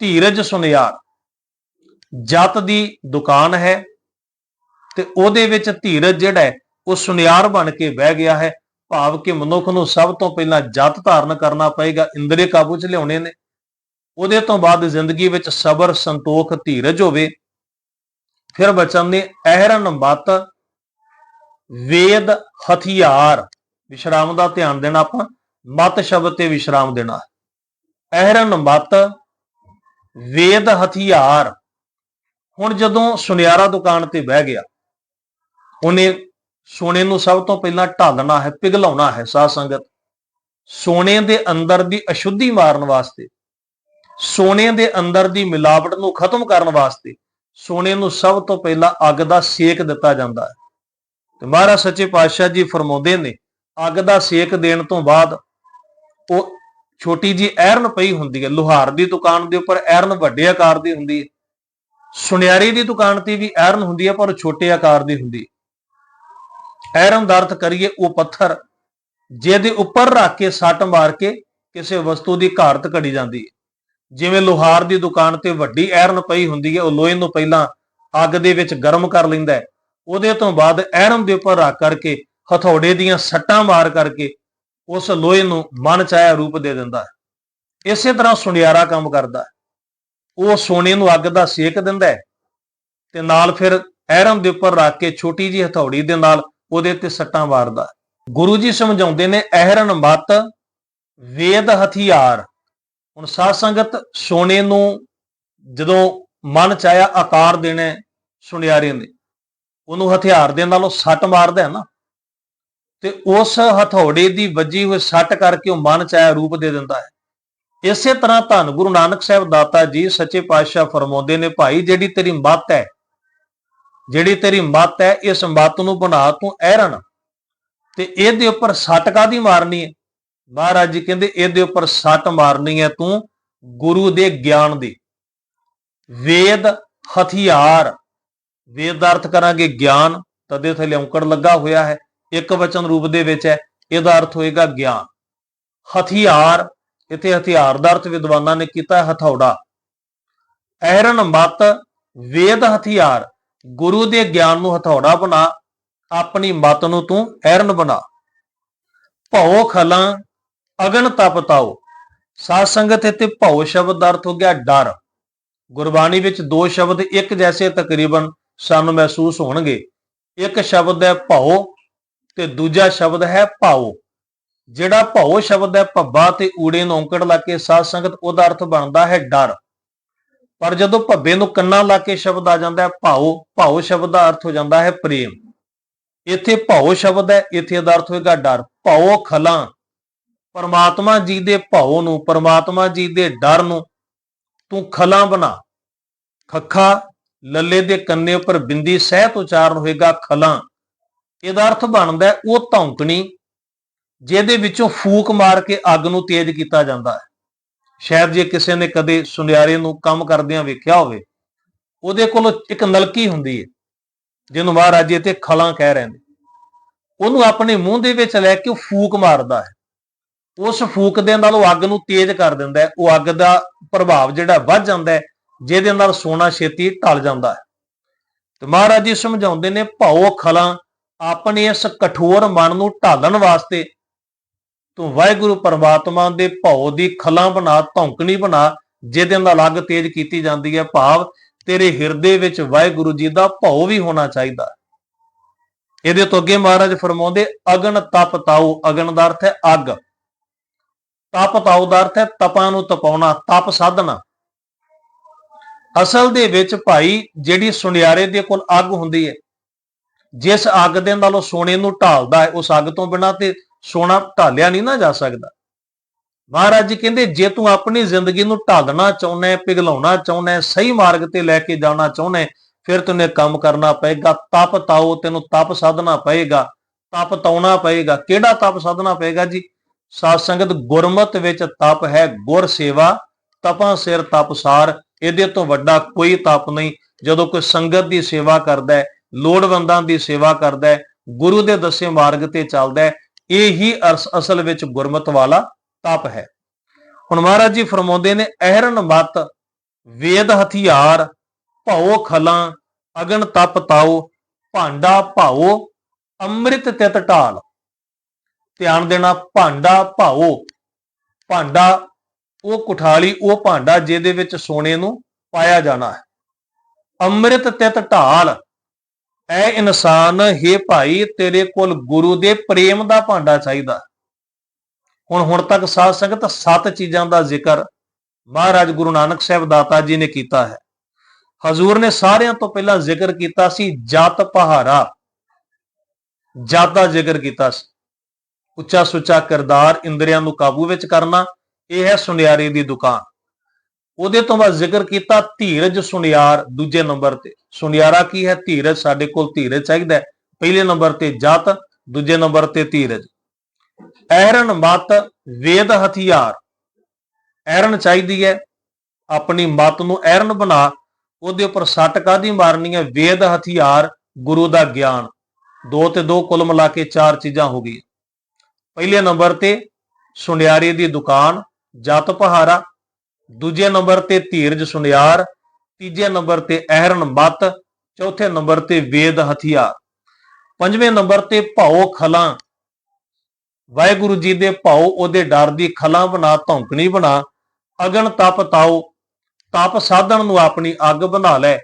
ਧੀਰਜ ਸੁਨਿਆਰ। ਜਤ ਦੀ ਦੁਕਾਨ ਹੈ ਤੇ ਉਹਦੇ ਵਿੱਚ ਧੀਰਜ ਜਿਹੜਾ ਹੈ, ਉਹ ਸੁਨਿਆਰ ਬਣ ਕੇ ਬਹਿ ਗਿਆ ਹੈ। ਭਾਵ ਕਿ ਮਨੁੱਖ ਨੂੰ ਸਭ ਤੋਂ ਪਹਿਲਾਂ ਜਤ ਧਾਰਨ ਕਰਨਾ ਪਏਗਾ, ਇੰਦਰੀ ਕਾਬੂ 'ਚ ਲਿਆਉਣੇ ਨੇ। ਉਹਦੇ ਤੋਂ ਬਾਅਦ ਜ਼ਿੰਦਗੀ ਵਿੱਚ ਸਬਰ, ਸੰਤੋਖ, ਧੀਰਜ ਹੋਵੇ। ਫਿਰ ਬਚਨ ਨੇ ਅਹਿਰਨ ਮਤ, ਵੇਦ ਹਥਿਆਰ। ਵਿਸ਼ਰਾਮ ਦਾ ਧਿਆਨ ਦੇਣਾ ਆਪਾਂ, ਮਤ ਸ਼ਬਦ ਤੇ ਵਿਸ਼ਰਾਮ ਦੇਣਾ। ਅਹਿਰਨ ਮਤ ਵੇਦ ਹਥਿਆਰ। ਹੁਣ ਜਦੋਂ ਸੁਨਿਆਰਾ ਦੁਕਾਨ ਤੇ ਬਹਿ ਗਿਆ, ਉਹਨੇ ਸੋਨੇ ਨੂੰ ਸਭ ਤੋਂ ਪਹਿਲਾਂ ਢਾਲਣਾ ਹੈ, ਪਿਘਲਾਉਣਾ ਹੈ ਸਾਧ ਸੰਗਤ। ਸੋਨੇ ਦੇ ਅੰਦਰ ਦੀ ਅਸ਼ੁੱਧੀ ਮਾਰਨ ਵਾਸਤੇ, ਸੋਨੇ ਦੇ ਅੰਦਰ ਦੀ ਮਿਲਾਵਟ ਨੂੰ ਖਤਮ ਕਰਨ ਵਾਸਤੇ ਸੋਨੇ ਨੂੰ ਸਭ ਤੋਂ ਪਹਿਲਾਂ ਅੱਗ ਦਾ ਸੇਕ ਦਿੱਤਾ ਜਾਂਦਾ ਹੈ। ਤੇ ਮਹਾਰਾਜ ਸੱਚੇ ਪਾਤਸ਼ਾਹ ਜੀ ਫਰਮਾਉਂਦੇ ਨੇ, ਅੱਗ ਦਾ ਸੇਕ ਦੇਣ ਤੋਂ ਬਾਅਦ ਉਹ ਛੋਟੀ ਜੀ ਐਰਨ ਪਈ ਹੁੰਦੀ ਹੈ, ਲੋਹਾਰ ਦੀ ਦੁਕਾਨ ਦੇ ਉੱਪਰ ਐਰਨ ਵੱਡੇ ਆਕਾਰ ਦੀ ਹੁੰਦੀ ਹੈ। ਸੁਨਿਆਰੀ ਦੀ ਦੁਕਾਨ ਤੇ ਵੀ ਐਰਨ ਹੁੰਦੀ ਹੈ, ਪਰ ਛੋਟੇ ਆਕਾਰ ਦੀ ਹੁੰਦੀ ਹੈ। ਐਰਨ ਦਾ ਅਰਥ ਕਰੀਏ ਉਹ ਪੱਥਰ, ਜਿਹਦੇ ਉੱਪਰ ਰੱਖ ਕੇ ਸੱਟ ਮਾਰ ਕੇ ਕਿਸੇ ਵਸਤੂ ਦੀ ਘਾਰਤ ਘੜੀ ਜਾਂਦੀ ਹੈ। ਜਿਵੇਂ ਲੋਹਾਰ ਦੀ ਦੁਕਾਨ ਤੇ ਵੱਡੀ ਐਰਨ ਪਈ ਹੁੰਦੀ ਹੈ, ਉਹ ਲੋਹੇ ਨੂੰ ਪਹਿਲਾਂ ਅੱਗ ਦੇ ਵਿੱਚ ਗਰਮ ਕਰ ਲੈਂਦਾ ਹੈ। ਉਹਦੇ ਤੋਂ ਬਾਅਦ ਐਰਨ ਦੇ ਉੱਪਰ ਰੱਖ ਕਰਕੇ, ਹਥੌੜੇ ਦੀਆਂ ਸੱਟਾਂ ਮਾਰ ਕਰਕੇ ਉਸ ਲੋਹੇ ਨੂੰ ਮਨ ਚਾਹਿਆ ਰੂਪ ਦੇ ਦਿੰਦਾ ਹੈ। ਇਸੇ ਤਰ੍ਹਾਂ ਸੁਨਿਆਰਾ ਕੰਮ ਕਰਦਾ ਹੈ। ਉਹ ਸੋਨੇ ਨੂੰ ਅੱਗ ਦਾ ਸੇਕ ਦਿੰਦਾ ਹੈ ਤੇ ਨਾਲ ਫਿਰ ਐਰਨ ਦੇ ਉੱਪਰ ਰੱਖ ਕੇ ਛੋਟੀ ਜੀ ਹਥੌੜੀ ਦੇ ਨਾਲ ਉਹਦੇ ਤੇ ਸੱਟਾਂ ਮਾਰਦਾ ਗੁਰੂ ਜੀ ਸਮਝਾਉਂਦੇ ਨੇ ਅਹਿਰਨ ਮਤ, ਵੇਦ ਹਥਿਆਰ। ਹੁਣ ਸਾਧ ਸੰਗਤ ਸੋਨੇ ਨੂੰ ਜਦੋਂ ਮਨ ਚਾਹਿਆ ਆਕਾਰ ਦੇਣਾ ਹੈ ਸੁਨਿਆਰੇ ਨੇ, ਉਹਨੂੰ ਹਥਿਆਰ ਦੇ ਨਾਲ ਉਹ ਸੱਟ ਮਾਰਦਾ ਹੈ ਨਾ। ਤੇ ਉਸ ਹਥੌੜੇ ਦੀ ਵੱਜੀ ਹੋਈ ਸੱਟ ਕਰਕੇ ਉਹ ਮਨ ਚਾਹਿਆ ਰੂਪ ਦੇ ਦਿੰਦਾ ਹੈ। ਇਸੇ ਤਰ੍ਹਾਂ ਧੰਨ ਗੁਰੂ ਨਾਨਕ ਸਾਹਿਬ ਦਾਤਾ ਜੀ ਸੱਚੇ ਪਾਤਸ਼ਾਹ ਫਰਮਾਉਂਦੇ ਨੇ, ਭਾਈ, ਜਿਹੜੀ ਤੇਰੀ ਮੱਤ ਹੈ, ਜਿਹੜੀ ਤੇਰੀ ਮੱਤ ਹੈ, ਇਸ ਮੱਤ ਨੂੰ ਬਣਾ ਤੂੰ ਐਰਨ ਤੇ ਇਹਦੇ ਉੱਪਰ ਸੱਟ ਕਾਦੀ ਮਾਰਨੀ ਹੈ? ਮਹਾਰਾਜ ਜੀ ਕਹਿੰਦੇ, ਇਹਦੇ ਉੱਪਰ ਸੱਟ ਮਾਰਨੀ ਹੈ ਤੂੰ ਗੁਰੂ ਦੇ ਗਿਆਨ ਦੀ। ਵੇਦ ਹਥਿਆਰ, ਵੇਦ ਦਾ ਅਰਥ ਕਰਾਂਗੇ ਗਿਆਨ, ਤਦੇ ਥੱਲੇ ਔਂਕੜ ਲੱਗਾ ਹੋਇਆ ਹੈ। ਇੱਕ ਵਚਨ ਰੂਪ ਦੇ ਵਿੱਚ ਹੈ, ਇਹਦਾ ਅਰਥ ਹੋਏਗਾ ਗਿਆਨ। ਹਥਿਆਰ, ਇੱਥੇ ਹਥਿਆਰ ਦਾ ਅਰਥ ਵਿਦਵਾਨਾਂ ਨੇ ਕੀਤਾ ਹਥੌੜਾ। ਐਰਨ ਮਤ, ਵੇਦ ਹਥਿਆਰ, ਗੁਰੂ ਦੇ ਗਿਆਨ ਨੂੰ ਹਥੌੜਾ ਬਣਾ, ਆਪਣੀ ਮਤ ਨੂੰ ਤੂੰ ਐਰਨ ਬਣਾ। ਭਉ ਖਲਾਂ, ਅਗਨ ਤਪਤਾਓ ਸਾਧ ਸੰਗਤ ਇੱਥੇ ਭਉ ਸ਼ਬਦ ਦਾ ਅਰਥ ਹੋ ਗਿਆ ਡਰ। ਗੁਰਬਾਣੀ ਵਿੱਚ ਦੋ ਸ਼ਬਦ ਇੱਕ ਜੈਸੇ ਤਕਰੀਬਨ ਸਾਨੂੰ ਮਹਿਸੂਸ ਹੋਣਗੇ। ਇੱਕ ਸ਼ਬਦ ਹੈ ਭਉ ਤੇ ਦੂਜਾ ਸ਼ਬਦ ਹੈ ਭਾਉ ਜਿਹੜਾ ਭਉ ਸ਼ਬਦ ਹੈ ਭੱਬਾ ਤੇ ਊੜੇ ਨੂੰ ਔਂਕੜ ਲਾ ਕੇ ਸਾਧ ਸੰਗਤ, ਉਹਦਾ ਅਰਥ ਬਣਦਾ ਹੈ ਡਰ। ਪਰ ਜਦੋਂ ਭੱਬੇ ਨੂੰ ਕੰਨਾਂ ਲਾ ਕੇ ਸ਼ਬਦ ਆ ਜਾਂਦਾ ਹੈ ਭਾਉ ਭਾਉ ਸ਼ਬਦ ਦਾ ਅਰਥ ਹੋ ਜਾਂਦਾ ਹੈ ਪ੍ਰੇਮ। ਇੱਥੇ ਭਾਉ ਸ਼ਬਦ ਹੈ, ਇੱਥੇ ਦਾ ਅਰਥ ਹੋਏਗਾ ਡਰ। ਭਾਉ ਖਲਾਂ। ਪਰਮਾਤਮਾ ਜੀ ਦੇ ਭਾਉ ਨੂੰ, ਪਰਮਾਤਮਾ ਜੀ ਦੇ ਡਰ ਨੂੰ ਤੂੰ ਖਲਾਂ ਬਣਾ। ਖੱਖਾ, ਲੱਲੇ ਦੇ ਕੰਨੇ ਉੱਪਰ ਬਿੰਦੀ ਸਹਿਤ ਉਚਾਰਨ ਹੋਏਗਾ ਖਲਾਂ। ਇਹਦਾ ਅਰਥ ਬਣਦਾ ਉਹ ਧੌਂਕਣੀ, ਜਿਹਦੇ ਵਿੱਚੋਂ ਫੂਕ ਮਾਰ ਕੇ ਅੱਗ ਨੂੰ ਤੇਜ਼ ਕੀਤਾ ਜਾਂਦਾ ਹੈ। ਸ਼ਾਇਦ ਜੇ ਕਿਸੇ ਨੇ ਕਦੇ ਸੁਨਿਆਰੇ ਨੂੰ ਕੰਮ ਕਰਦਿਆਂ ਵੇਖਿਆ ਹੋਵੇ, ਉਹਦੇ ਕੋਲ ਇੱਕ ਨਲਕੀ ਹੁੰਦੀ ਹੈ, ਜਿਹਨੂੰ ਮਹਾਰਾਜੇ ਤੇ ਖਲਾਂ ਕਹਿ ਰਹੇ ਨੇ ਉਹਨੂੰ ਆਪਣੇ ਮੂੰਹ ਦੇ ਵਿੱਚ ਲੈ ਕੇ ਉਹ ਫੂਕ ਮਾਰਦਾ ਹੈ। ਉਸ ਫੂਕ ਦੇ ਨਾਲ ਉਹ ਅੱਗ ਨੂੰ ਤੇਜ਼ ਕਰ ਦਿੰਦਾ ਹੈ। ਉਹ ਅੱਗ ਦਾ ਪ੍ਰਭਾਵ ਜਿਹੜਾ ਵੱਧ ਜਾਂਦਾ ਹੈ, ਜਿਹਦੇ ਨਾਲ ਸੋਨਾ ਛੇਤੀ ਢਲ ਜਾਂਦਾ ਹੈ। ਤੇ ਮਹਾਰਾਜ ਜੀ ਸਮਝਾਉਂਦੇ ਨੇ ਭਾਉ ਖਲਾਂ ਆਪਣੇ ਇਸ ਕਠੋਰ ਮਨ ਨੂੰ ਢਾਲਣ ਵਾਸਤੇ ਤੂੰ ਵਾਹਿਗੁਰੂ ਪਰਮਾਤਮਾ ਦੇ ਭਉ ਦੀ ਖਲਾਂ ਬਣਾ, ਧੌਂਕਣੀ ਬਣਾ, ਜਿਹਦੇ ਨਾਲ ਅਲੱਗ ਤੇਜ਼ ਕੀਤੀ ਜਾਂਦੀ ਹੈ ਭਾਵ ਤੇਰੇ ਹਿਰਦੇ ਵਿੱਚ ਵਾਹਿਗੁਰੂ ਜੀ ਦਾ ਭਉ ਵੀ ਹੋਣਾ ਚਾਹੀਦਾ। ਇਹਦੇ ਤੋਂ ਅੱਗੇ ਮਹਾਰਾਜ ਫਰਮਾਉਂਦੇ, ਅਗਨ ਤਪ ਤਾਉ ਅਗਨ ਦਾ ਅਰਥ ਹੈ ਅੱਗ। ਤਪ ਤਾਉ ਦਾ ਅਰਥ ਹੈ ਤਪਾਂ ਨੂੰ ਤਪਾਉਣਾ, ਤਪ ਸਾਧਨਾ। ਅਸਲ ਦੇ ਵਿੱਚ ਭਾਈ, ਜਿਹੜੀ ਸੁਨਿਆਰੇ ਦੇ ਕੋਲ ਅੱਗ ਹੁੰਦੀ ਹੈ ਜਿਸ ਅੱਗ ਦੇ ਨਾਲ ਉਹ ਸੋਨੇ ਨੂੰ ਢਾਲਦਾ ਹੈ, ਉਸ ਅੱਗ ਤੋਂ ਬਿਨਾਂ ਤੇ ਸੋਨਾ ਢਾਲਿਆ ਨਹੀਂ ਨਾ ਜਾ ਸਕਦਾ। ਮਹਾਰਾਜ ਜੀ ਕਹਿੰਦੇ, ਜੇ ਤੂੰ ਆਪਣੀ ਜ਼ਿੰਦਗੀ ਨੂੰ ਢਾਲਣਾ ਚਾਹੁੰਦਾ ਹੈ, ਪਿਘਲਾਉਣਾ ਚਾਹੁੰਦਾ ਹੈ, ਸਹੀ ਮਾਰਗ ਤੇ ਲੈ ਕੇ ਜਾਣਾ ਚਾਹੁੰਦਾ ਹੈ, ਫਿਰ ਤੈਨੂੰ ਕੰਮ ਕਰਨਾ ਪਏਗਾ, ਤਪ ਤਾਓ, ਤੈਨੂੰ ਤਪ ਸਾਧਨਾ ਪਏਗਾ, ਤਪ ਤਾਉਣਾ ਪਏਗਾ। ਕਿਹੜਾ ਤਪ ਸਾਧਨਾ ਪਏਗਾ ਜੀ? ਸਾਧ ਸੰਗਤ ਗੁਰਮਤ ਵਿੱਚ ਤਪ ਹੈ, ਗੁਰ ਸੇਵਾ, ਤਪਾਂ ਸਿਰ ਤਪਸਾਰ ਇਹਦੇ ਤੋਂ ਵੱਡਾ ਕੋਈ ਤਪ ਨਹੀਂ। ਜਦੋਂ ਕੋਈ ਸੰਗਤ ਦੀ ਸੇਵਾ ਕਰਦਾ ਹੈ ਲੋੜਵੰਦਾਂ ਦੀ ਸੇਵਾ ਕਰਦਾ ਹੈ, ਗੁਰੂ ਦੇ ਦੱਸੇ ਮਾਰਗ ਤੇ ਚੱਲਦਾ ਹੈ, ਇਹ ਹੀ ਅਰਸ- ਅਸਲ ਵਿੱਚ ਗੁਰਮਤ ਵਾਲਾ ਤਪ ਹੈ। ਹੁਣ ਮਹਾਰਾਜ ਜੀ ਫਰਮਾਉਂਦੇ ਨੇ ਅਹਿਰਨ ਮਤ, ਵੇਦ ਹਥਿਆਰ, ਭਉ ਖਲਾਂ, ਅਗਨ ਤਪ ਤਾਉ, ਭਾਂਡਾ ਭਾਉ, ਅੰਮ੍ਰਿਤ ਤਿਤ ਢਾਲ। ਧਿਆਨ ਦੇਣਾ, ਭਾਂਡਾ ਭਾਉ, ਭਾਂਡਾ, ਉਹ ਕੁਠਾਲੀ, ਉਹ ਭਾਂਡਾ ਜਿਹਦੇ ਵਿੱਚ ਸੋਨੇ ਨੂੰ ਪਾਇਆ ਜਾਣਾ ਹੈ। ਅੰਮ੍ਰਿਤ ਤਿਤ ਢਾਲ ਐ ਇਨਸਾਨ, ਹੈ ਭਾਈ, ਤੇਰੇ ਕੋਲ ਗੁਰੂ ਦੇ ਪ੍ਰੇਮ ਦਾ ਭਾਂਡਾ ਚਾਹੀਦਾ। ਹੁਣ ਹੁਣ ਤੱਕ ਸਾਧ ਸੰਗਤ ਸੱਤ ਚੀਜ਼ਾਂ ਦਾ ਜ਼ਿਕਰ ਮਹਾਰਾਜ ਗੁਰੂ ਨਾਨਕ ਸਾਹਿਬ ਦਾਤਾ ਜੀ ਨੇ ਕੀਤਾ ਹੈ। ਹਜ਼ੂਰ ਨੇ ਸਾਰਿਆਂ ਤੋਂ ਪਹਿਲਾਂ ਜ਼ਿਕਰ ਕੀਤਾ ਸੀ, ਜਤ ਪਹਾਰਾ ਜਤ ਦਾ ਜ਼ਿਕਰ ਕੀਤਾ ਸੀ। ਉੱਚਾ ਸੁੱਚਾ ਕਿਰਦਾਰ ਇੰਦਰੀਆਂ ਨੂੰ ਕਾਬੂ ਵਿੱਚ ਕਰਨਾ, ਇਹ ਹੈ ਸੁਨਿਆਰੇ ਦੀ ਦੁਕਾਨ। ਉਹਦੇ ਤੋਂ ਬਾਅਦ ਜ਼ਿਕਰ ਕੀਤਾ ਧੀਰਜ ਸੁਨਿਆਰ ਦੂਜੇ ਨੰਬਰ ਤੇ। ਸੁਨਿਆਰਾ ਕੀ ਹੈ? ਧੀਰਜ ਸਾਡੇ ਕੋਲ ਧੀਰਜ ਚਾਹੀਦਾ ਪਹਿਲੇ ਨੰਬਰ ਤੇ ਜਤ, ਦੂਜੇ ਨੰਬਰ ਤੇ ਧੀਰਜ। ਐਰਨ ਮਤ ਵੇਦ ਹਥਿਆਰ। ਐਰਨ ਚਾਹੀਦੀ ਹੈ। ਆਪਣੀ ਮਤ ਨੂੰ ਐਰਨ ਬਣਾ। ਉਹਦੇ ਉੱਪਰ ਸੱਟ ਕਾਦੀ ਮਾਰਨੀ ਹੈ? ਵੇਦ ਹਥਿਆਰ, ਗੁਰੂ ਦਾ ਗਿਆਨ। ਦੋ ਤੇ ਦੋ ਕੁੱਲ ਮਿਲਾ ਕੇ ਚਾਰ ਚੀਜ਼ਾਂ ਹੋ ਗਈਆਂ। ਪਹਿਲੇ ਨੰਬਰ ਤੇ ਸੁਨਿਆਰੇ ਦੀ ਦੁਕਾਨ, ਜਤ ਪਹਾਰਾ ਦੂਜੇ ਨੰਬਰ ਤੇ ਧੀਰਜ ਸੁਨਿਆਰ, ਤੀਜੇ ਨੰਬਰ ਤੇ ਅਹਿਰਨ ਮਤ, ਚੌਥੇ ਨੰਬਰ ਤੇ ਵੇਦ ਹਥਿਆਰ। ਪੰਜਵੇਂ ਨੰਬਰ ਤੇ ਭਉ ਖਲਾਂ। ਵਾਹਿਗੁਰੂ ਜੀ ਦੇ ਭਾਉ ਉਹਦੇ ਡਰ ਦੀ ਖਲਾਂ ਬਣਾ ਧੌਂਕਣੀ ਬਣਾ। ਅਗਨ ਤਪ ਤਾਉ ਤਪ ਸਾਧਣ ਨੂੰ ਆਪਣੀ ਅੱਗ ਬਣਾ ਲੈ।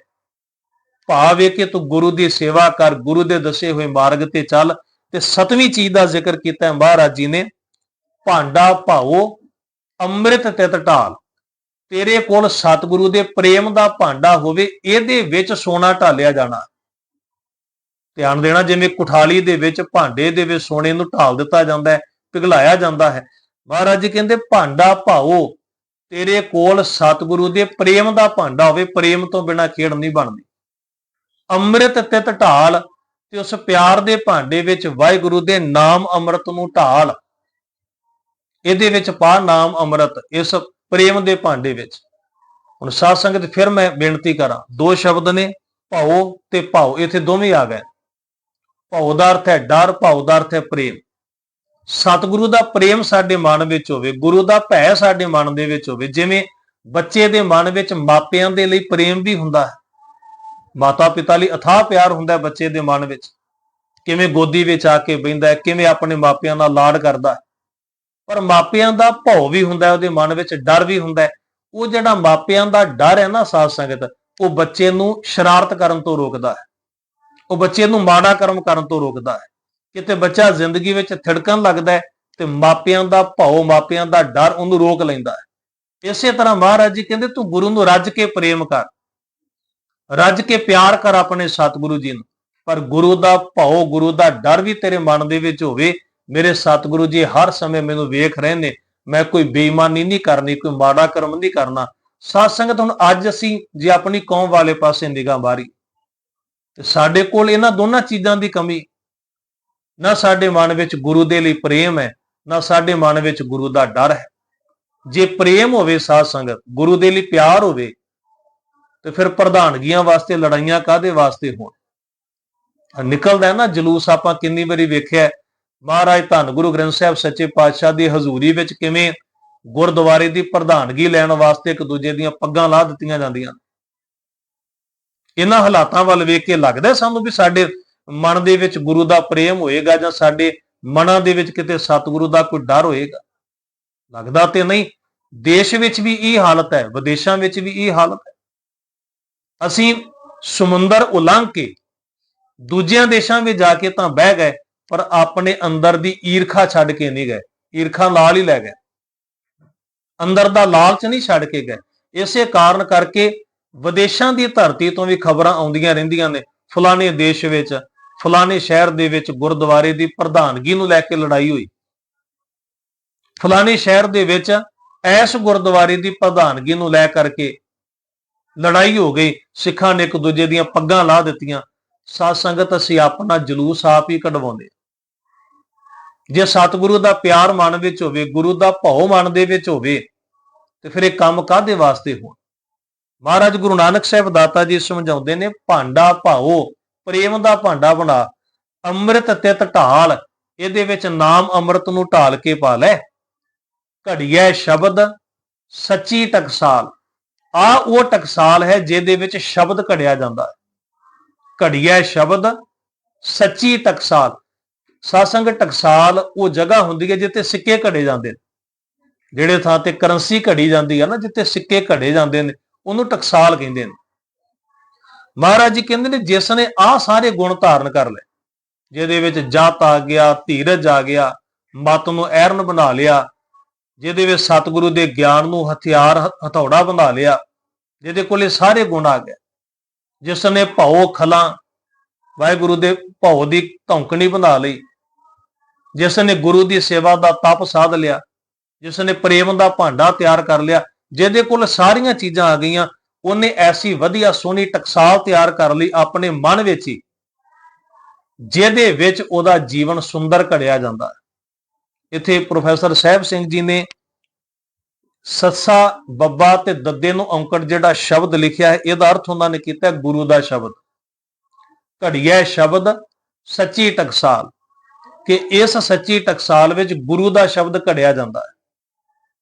ਭਾਵ ਇਹ ਕਿ ਤੂੰ ਗੁਰੂ ਦੀ ਸੇਵਾ ਕਰ, ਗੁਰੂ ਦੇ ਦੱਸੇ ਹੋਏ ਮਾਰਗ ਤੇ ਚੱਲ। ਤੇ ਸਤਵੀਂ ਚੀਜ਼ ਦਾ ਜ਼ਿਕਰ ਕੀਤਾ ਹੈ ਮਹਾਰਾਜ ਜੀ ਨੇ, ਭਾਂਡਾ ਭਾਉ ਅੰਮ੍ਰਿਤ ਤੇ ਢਾਲ। ਤੇਰੇ ਕੋਲ ਸਤਿਗੁਰੂ ਦੇ ਪ੍ਰੇਮ ਦਾ ਭਾਂਡਾ ਹੋਵੇ, ਇਹਦੇ ਵਿੱਚ ਸੋਨਾ ਢਾਲਿਆ ਜਾਣਾ। ਧਿਆਨ ਦੇਣਾ, ਜਿਵੇਂ ਕੁਠਾਲੀ ਦੇ ਵਿੱਚ ਭਾਂਡੇ ਦੇ ਵਿੱਚ ਸੋਨੇ ਨੂੰ ਢਾਲ ਦਿੱਤਾ ਜਾਂਦਾ ਹੈ, ਪਿਘਲਾਇਆ ਜਾਂਦਾ ਹੈ। ਮਹਾਰਾਜ ਜੀ ਕਹਿੰਦੇ, ਭਾਂਡਾ ਭਾਓ, ਤੇਰੇ ਕੋਲ ਸਤਿਗੁਰੂ ਦੇ ਪ੍ਰੇਮ ਦਾ ਭਾਂਡਾ ਹੋਵੇ, ਪ੍ਰੇਮ ਤੋਂ ਬਿਨਾ ਖੇਡ ਨਹੀਂ ਬਣਦੀ। ਅੰਮ੍ਰਿਤ ਤਿਤ ਢਾਲ, ਤੇ ਉਸ ਪਿਆਰ ਦੇ ਭਾਂਡੇ ਵਿੱਚ ਵਾਹਿਗੁਰੂ ਦੇ ਨਾਮ ਅੰਮ੍ਰਿਤ ਨੂੰ ਢਾਲ। ਇਹਦੇ ਵਿੱਚ ਪਾ ਨਾਮ ਅੰਮ੍ਰਿਤ, ਇਸ ਪ੍ਰੇਮ ਦੇ ਭਾਂਡੇ ਵਿੱਚ। ਹੁਣ ਸਾਧ ਸੰਗਤ, ਫਿਰ ਮੈਂ ਬੇਨਤੀ ਕਰਾਂ, ਦੋ ਸ਼ਬਦ ਨੇ ਭਾਉ ਤੇ ਭਾਉ ਇੱਥੇ ਦੋਵੇਂ ਆ ਗਏ। ਭਾਉ ਦਾ ਅਰਥ ਹੈ ਡਰ ਭਾਉ ਦਾ ਅਰਥ ਹੈ ਪ੍ਰੇਮ। ਸਤਿਗੁਰੂ ਦਾ ਪ੍ਰੇਮ ਸਾਡੇ ਮਨ ਵਿੱਚ ਹੋਵੇ, ਗੁਰੂ ਦਾ ਭੈ ਸਾਡੇ ਮਨ ਦੇ ਵਿੱਚ ਹੋਵੇ, ਜਿਵੇਂ ਬੱਚੇ ਦੇ ਮਨ ਵਿੱਚ ਮਾਪਿਆਂ ਦੇ ਲਈ ਪ੍ਰੇਮ ਵੀ ਹੁੰਦਾ ਹੈ। ਮਾਤਾ ਪਿਤਾ ਲਈ ਅਥਾਹ ਪਿਆਰ ਹੁੰਦਾ ਹੈ ਬੱਚੇ ਦੇ ਮਨ ਵਿੱਚ। ਕਿਵੇਂ ਗੋਦੀ ਵਿੱਚ ਆ ਕੇ ਬੈਂਦਾ ਹੈ, ਕਿਵੇਂ ਆਪਣੇ ਮਾਪਿਆਂ ਨਾਲ ਲਾਡ ਕਰਦਾ ਹੈ। ਪਰ ਮਾਪਿਆਂ ਦਾ ਭਉ ਵੀ ਹੁੰਦਾ ਉਹਦੇ ਮਨ ਵਿੱਚ ਡਰ ਵੀ ਹੁੰਦਾ ਉਹ ਜਿਹੜਾ ਮਾਪਿਆਂ ਦਾ ਡਰ ਹੈ ਨਾ ਸਾਧ ਸੰਗਤ, ਉਹ ਬੱਚੇ ਨੂੰ ਸ਼ਰਾਰਤ ਕਰਨ ਤੋਂ ਰੋਕਦਾ ਹੈ। ਉਹ ਬੱਚੇ ਨੂੰ ਮਾੜਾ ਕਰਮ ਕਰਨ ਤੋਂ ਰੋਕਦਾ ਹੈ। ਕਿਤੇ ਬੱਚਾ ਜ਼ਿੰਦਗੀ ਵਿੱਚ ਥਿੜਕਣ ਲੱਗਦਾ ਹੈ ਤੇ ਮਾਪਿਆਂ ਦਾ ਭਉ, ਮਾਪਿਆਂ ਦਾ ਡਰ ਉਹਨੂੰ ਰੋਕ ਲੈਂਦਾ ਹੈ। ਇਸੇ ਤਰ੍ਹਾਂ ਮਹਾਰਾਜ ਜੀ ਕਹਿੰਦੇ, ਤੂੰ ਗੁਰੂ ਨੂੰ ਰੱਜ ਕੇ ਪ੍ਰੇਮ ਕਰ। ਰੱਜ ਕੇ ਪਿਆਰ ਕਰ ਆਪਣੇ ਸਤਿਗੁਰੂ ਜੀ ਨੂੰ। ਪਰ ਗੁਰੂ ਦਾ ਭਉ, ਗੁਰੂ ਦਾ ਡਰ ਵੀ ਤੇਰੇ ਮਨ ਦੇ ਵਿੱਚ ਹੋਵੇ ਮੇਰੇ ਸਤਿਗੁਰੂ ਜੀ ਹਰ ਸਮੇਂ ਮੈਨੂੰ ਵੇਖ ਰਹੇ ਨੇ। ਮੈਂ ਕੋਈ ਬੇਈਮਾਨੀ ਨਹੀਂ ਕਰਨੀ, ਕੋਈ ਮਾੜਾ ਕਰਮ ਨਹੀਂ ਕਰਨਾ। ਸਾਧ ਸੰਗਤ ਹੁਣ ਅੱਜ ਅਸੀਂ ਜੇ ਆਪਣੀ ਕੌਮ ਵਾਲੇ ਪਾਸੇ ਨਿਗਾਹ ਮਾਰੀ, ਤੇ ਸਾਡੇ ਕੋਲ ਇਹਨਾਂ ਦੋਨਾਂ ਚੀਜ਼ਾਂ ਦੀ ਕਮੀ। ਨਾ ਸਾਡੇ ਮਨ ਵਿੱਚ ਗੁਰੂ ਦੇ ਲਈ ਪ੍ਰੇਮ ਹੈ, ਨਾ ਸਾਡੇ ਮਨ ਵਿੱਚ ਗੁਰੂ ਦਾ ਡਰ ਹੈ। ਜੇ ਪ੍ਰੇਮ ਹੋਵੇ ਸਾਧ ਸੰਗਤ ਗੁਰੂ ਦੇ ਲਈ ਪਿਆਰ ਹੋਵੇ, ਤੇ ਫਿਰ ਪ੍ਰਧਾਨਗੀਆਂ ਵਾਸਤੇ, ਲੜਾਈਆਂ ਕਾਦੇ ਵਾਸਤੇ ਹੋਣ? ਨਿਕਲਦਾ ਹੈ ਨਾ ਜਲੂਸ, ਆਪਾਂ ਕਿੰਨੀ ਵਾਰੀ ਵੇਖਿਆ ਮਹਾਰਾਜ ਧੰਨ ਗੁਰੂ ਗ੍ਰੰਥ ਸਾਹਿਬ ਸੱਚੇ ਪਾਤਸ਼ਾਹ ਦੀ ਹਜ਼ੂਰੀ ਵਿੱਚ ਕਿਵੇਂ ਗੁਰਦੁਆਰੇ ਦੀ ਪ੍ਰਧਾਨਗੀ ਲੈਣ ਵਾਸਤੇ ਇੱਕ ਦੂਜੇ ਦੀਆਂ ਪੱਗਾਂ ਲਾ ਦਿੱਤੀਆਂ ਜਾਂਦੀਆਂ। ਇਹਨਾਂ ਹਾਲਾਤਾਂ ਵੱਲ ਵੇਖ ਕੇ ਲੱਗਦਾ ਸਾਨੂੰ ਵੀ ਸਾਡੇ ਮਨ ਦੇ ਵਿੱਚ ਗੁਰੂ ਦਾ ਪ੍ਰੇਮ ਹੋਏਗਾ ਜਾਂ ਸਾਡੇ ਮਨਾਂ ਦੇ ਵਿੱਚ ਕਿਤੇ ਸਤਿਗੁਰੂ ਦਾ ਕੋਈ ਡਰ ਹੋਏਗਾ। ਲੱਗਦਾ ਤੇ ਨਹੀਂ, ਦੇਸ਼ ਵਿੱਚ ਵੀ ਇਹ ਹਾਲਤ ਹੈ, ਵਿਦੇਸ਼ਾਂ ਵਿੱਚ ਵੀ ਇਹ ਹਾਲਤ ਹੈ। ਅਸੀਂ ਸਮੁੰਦਰ ਉਲੰਘ ਕੇ ਦੂਜਿਆਂ ਦੇਸ਼ਾਂ ਵਿੱਚ ਜਾ ਕੇ ਤਾਂ ਬਹਿ ਗਏ ਪਰ ਆਪਣੇ ਅੰਦਰ ਦੀ ਈਰਖਾ ਛੱਡ ਕੇ ਨਹੀਂ ਗਏ। ਈਰਖਾ ਨਾਲ ਹੀ ਲੈ ਗਏ। ਅੰਦਰ ਦਾ ਲਾਲਚ ਨਹੀਂ ਛੱਡ ਕੇ ਗਏ। ਇਸੇ ਕਾਰਨ ਕਰਕੇ ਵਿਦੇਸ਼ਾਂ ਦੀ ਧਰਤੀ ਤੋਂ ਵੀ ਖਬਰਾਂ ਆਉਂਦੀਆਂ ਰਹਿੰਦੀਆਂ ਨੇ। ਫਲਾਣੇ ਦੇਸ਼ ਵਿੱਚ, ਫਲਾਣੇ ਸ਼ਹਿਰ ਦੇ ਵਿੱਚ ਗੁਰਦੁਆਰੇ ਦੀ ਪ੍ਰਧਾਨਗੀ ਨੂੰ ਲੈ ਕੇ ਲੜਾਈ ਹੋਈ। ਫਲਾਣੇ ਸ਼ਹਿਰ ਦੇ ਵਿੱਚ ਐਸ ਗੁਰਦੁਆਰੇ ਦੀ ਪ੍ਰਧਾਨਗੀ ਨੂੰ ਲੈ ਕਰਕੇ ਲੜਾਈ ਹੋ ਗਈ। ਸਿੱਖਾਂ ਨੇ ਇੱਕ ਦੂਜੇ ਦੀਆਂ ਪੱਗਾਂ ਲਾ ਦਿੱਤੀਆਂ। ਸਾਧ ਸੰਗਤ ਅਸੀਂ ਆਪਣਾ ਜਲੂਸ ਆਪ ਹੀ ਕਢਵਾਉਂਦੇ ਜੇ ਸਤਿਗੁਰੂ ਦਾ ਪਿਆਰ ਮਨ ਵਿੱਚ ਹੋਵੇ, ਗੁਰੂ ਦਾ ਭਉ ਮਨ ਦੇ ਵਿੱਚ ਹੋਵੇ, ਤੇ ਫਿਰ ਇਹ ਕੰਮ ਕਾਦੇ ਵਾਸਤੇ ਹੋਣ? ਮਹਾਰਾਜ ਗੁਰੂ ਨਾਨਕ ਸਾਹਿਬ ਦਾਤਾ ਜੀ ਸਮਝਾਉਂਦੇ ਨੇ, ਭਾਂਡਾ ਭਾਓ, ਪ੍ਰੇਮ ਦਾ ਭਾਂਡਾ ਬਣਾ, ਅੰਮ੍ਰਿਤ ਤਿਤ ਢਾਲ ਇਹਦੇ ਵਿੱਚ ਨਾਮ ਅੰਮ੍ਰਿਤ ਨੂੰ ਢਾਲ ਕੇ ਪਾ ਲੈ। ਘੜੀਐ ਸ਼ਬਦ ਸੱਚੀ ਟਕਸਾਲ, ਆ ਉਹ ਟਕਸਾਲ ਹੈ ਜਿਹਦੇ ਵਿੱਚ ਸ਼ਬਦ ਘੜਿਆ ਜਾਂਦਾ ਹੈ। ਘੜੀਐ ਸ਼ਬਦ ਸੱਚੀ ਟਕਸਾਲ ਸਾਸੰਗ ਟਕਸਾਲ ਉਹ ਜਗ੍ਹਾ ਹੁੰਦੀ ਹੈ ਜਿੱਥੇ ਸਿੱਕੇ ਘੜੇ ਜਾਂਦੇ ਨੇ। ਜਿਹੜੇ ਥਾਂ ਤੇ ਕਰੰਸੀ ਘੜੀ ਜਾਂਦੀ ਹੈ ਨਾ, ਜਿੱਥੇ ਸਿੱਕੇ ਘੜੇ ਜਾਂਦੇ ਨੇ, ਉਹਨੂੰ ਟਕਸਾਲ ਕਹਿੰਦੇ ਨੇ। ਮਹਾਰਾਜ ਜੀ ਕਹਿੰਦੇ ਨੇ, ਜਿਸ ਨੇ ਆ ਸਾਰੇ ਗੁਣ ਧਾਰਨ ਕਰ ਲਏ, ਜਿਹਦੇ ਵਿੱਚ ਜਤ ਆ ਗਿਆ, ਧੀਰਜ ਆ ਗਿਆ, ਮਤ ਨੂੰ ਐਰਨ ਬਣਾ ਲਿਆ, ਜਿਹਦੇ ਵਿੱਚ ਸਤਿਗੁਰੂ ਦੇ ਗਿਆਨ ਨੂੰ ਹਥਿਆਰ ਹਥੌੜਾ ਬਣਾ ਲਿਆ, ਜਿਹਦੇ ਕੋਲੇ ਸਾਰੇ ਗੁਣ ਆ ਗਏ। ਜਿਸ ਨੇ ਭਉ ਖਲਾਂ, ਵਾਹਿਗੁਰੂ ਦੇ ਭਉ ਦੀ ਧੌਂਕਣੀ ਬਣਾ ਲਈ ਜਿਸ ਨੇ ਗੁਰੂ ਦੀ ਸੇਵਾ ਦਾ ਤਪ ਸਾਧ ਲਿਆ, ਜਿਸ ਨੇ ਪ੍ਰੇਮ ਦਾ ਭਾਂਡਾ ਤਿਆਰ ਕਰ ਲਿਆ, ਜਿਹਦੇ ਕੋਲ ਸਾਰੀਆਂ ਚੀਜ਼ਾਂ ਆ ਗਈਆਂ, ਉਹਨੇ ਐਸੀ ਵਧੀਆ ਸੋਹਣੀ ਟਕਸਾਲ ਤਿਆਰ ਕਰ ਲਈ ਆਪਣੇ ਮਨ ਵਿੱਚ ਹੀ, ਜਿਹਦੇ ਵਿੱਚ ਉਹਦਾ ਜੀਵਨ ਸੁੰਦਰ ਘੜਿਆ ਜਾਂਦਾ ਹੈ। ਇੱਥੇ ਪ੍ਰੋਫੈਸਰ ਸਾਹਿਬ ਸਿੰਘ ਜੀ ਨੇ ਸੱਸਾ, ਬੱਬਾ ਤੇ ਦੱਦੇ ਨੂੰ ਔਂਕੜ ਜਿਹੜਾ ਸ਼ਬਦ ਲਿਖਿਆ ਹੈ, ਇਹਦਾ ਅਰਥ ਉਹਨਾਂ ਨੇ ਕੀਤਾ ਗੁਰੂ ਦਾ ਸ਼ਬਦ। ਘੜੀਐ ਸ਼ਬਦ, ਸੱਚੀ ਟਕਸਾਲ। ਕਿ ਇਸ ਸੱਚੀ ਟਕਸਾਲ ਵਿੱਚ ਗੁਰੂ ਦਾ ਸ਼ਬਦ ਘੜਿਆ ਜਾਂਦਾ ਹੈ।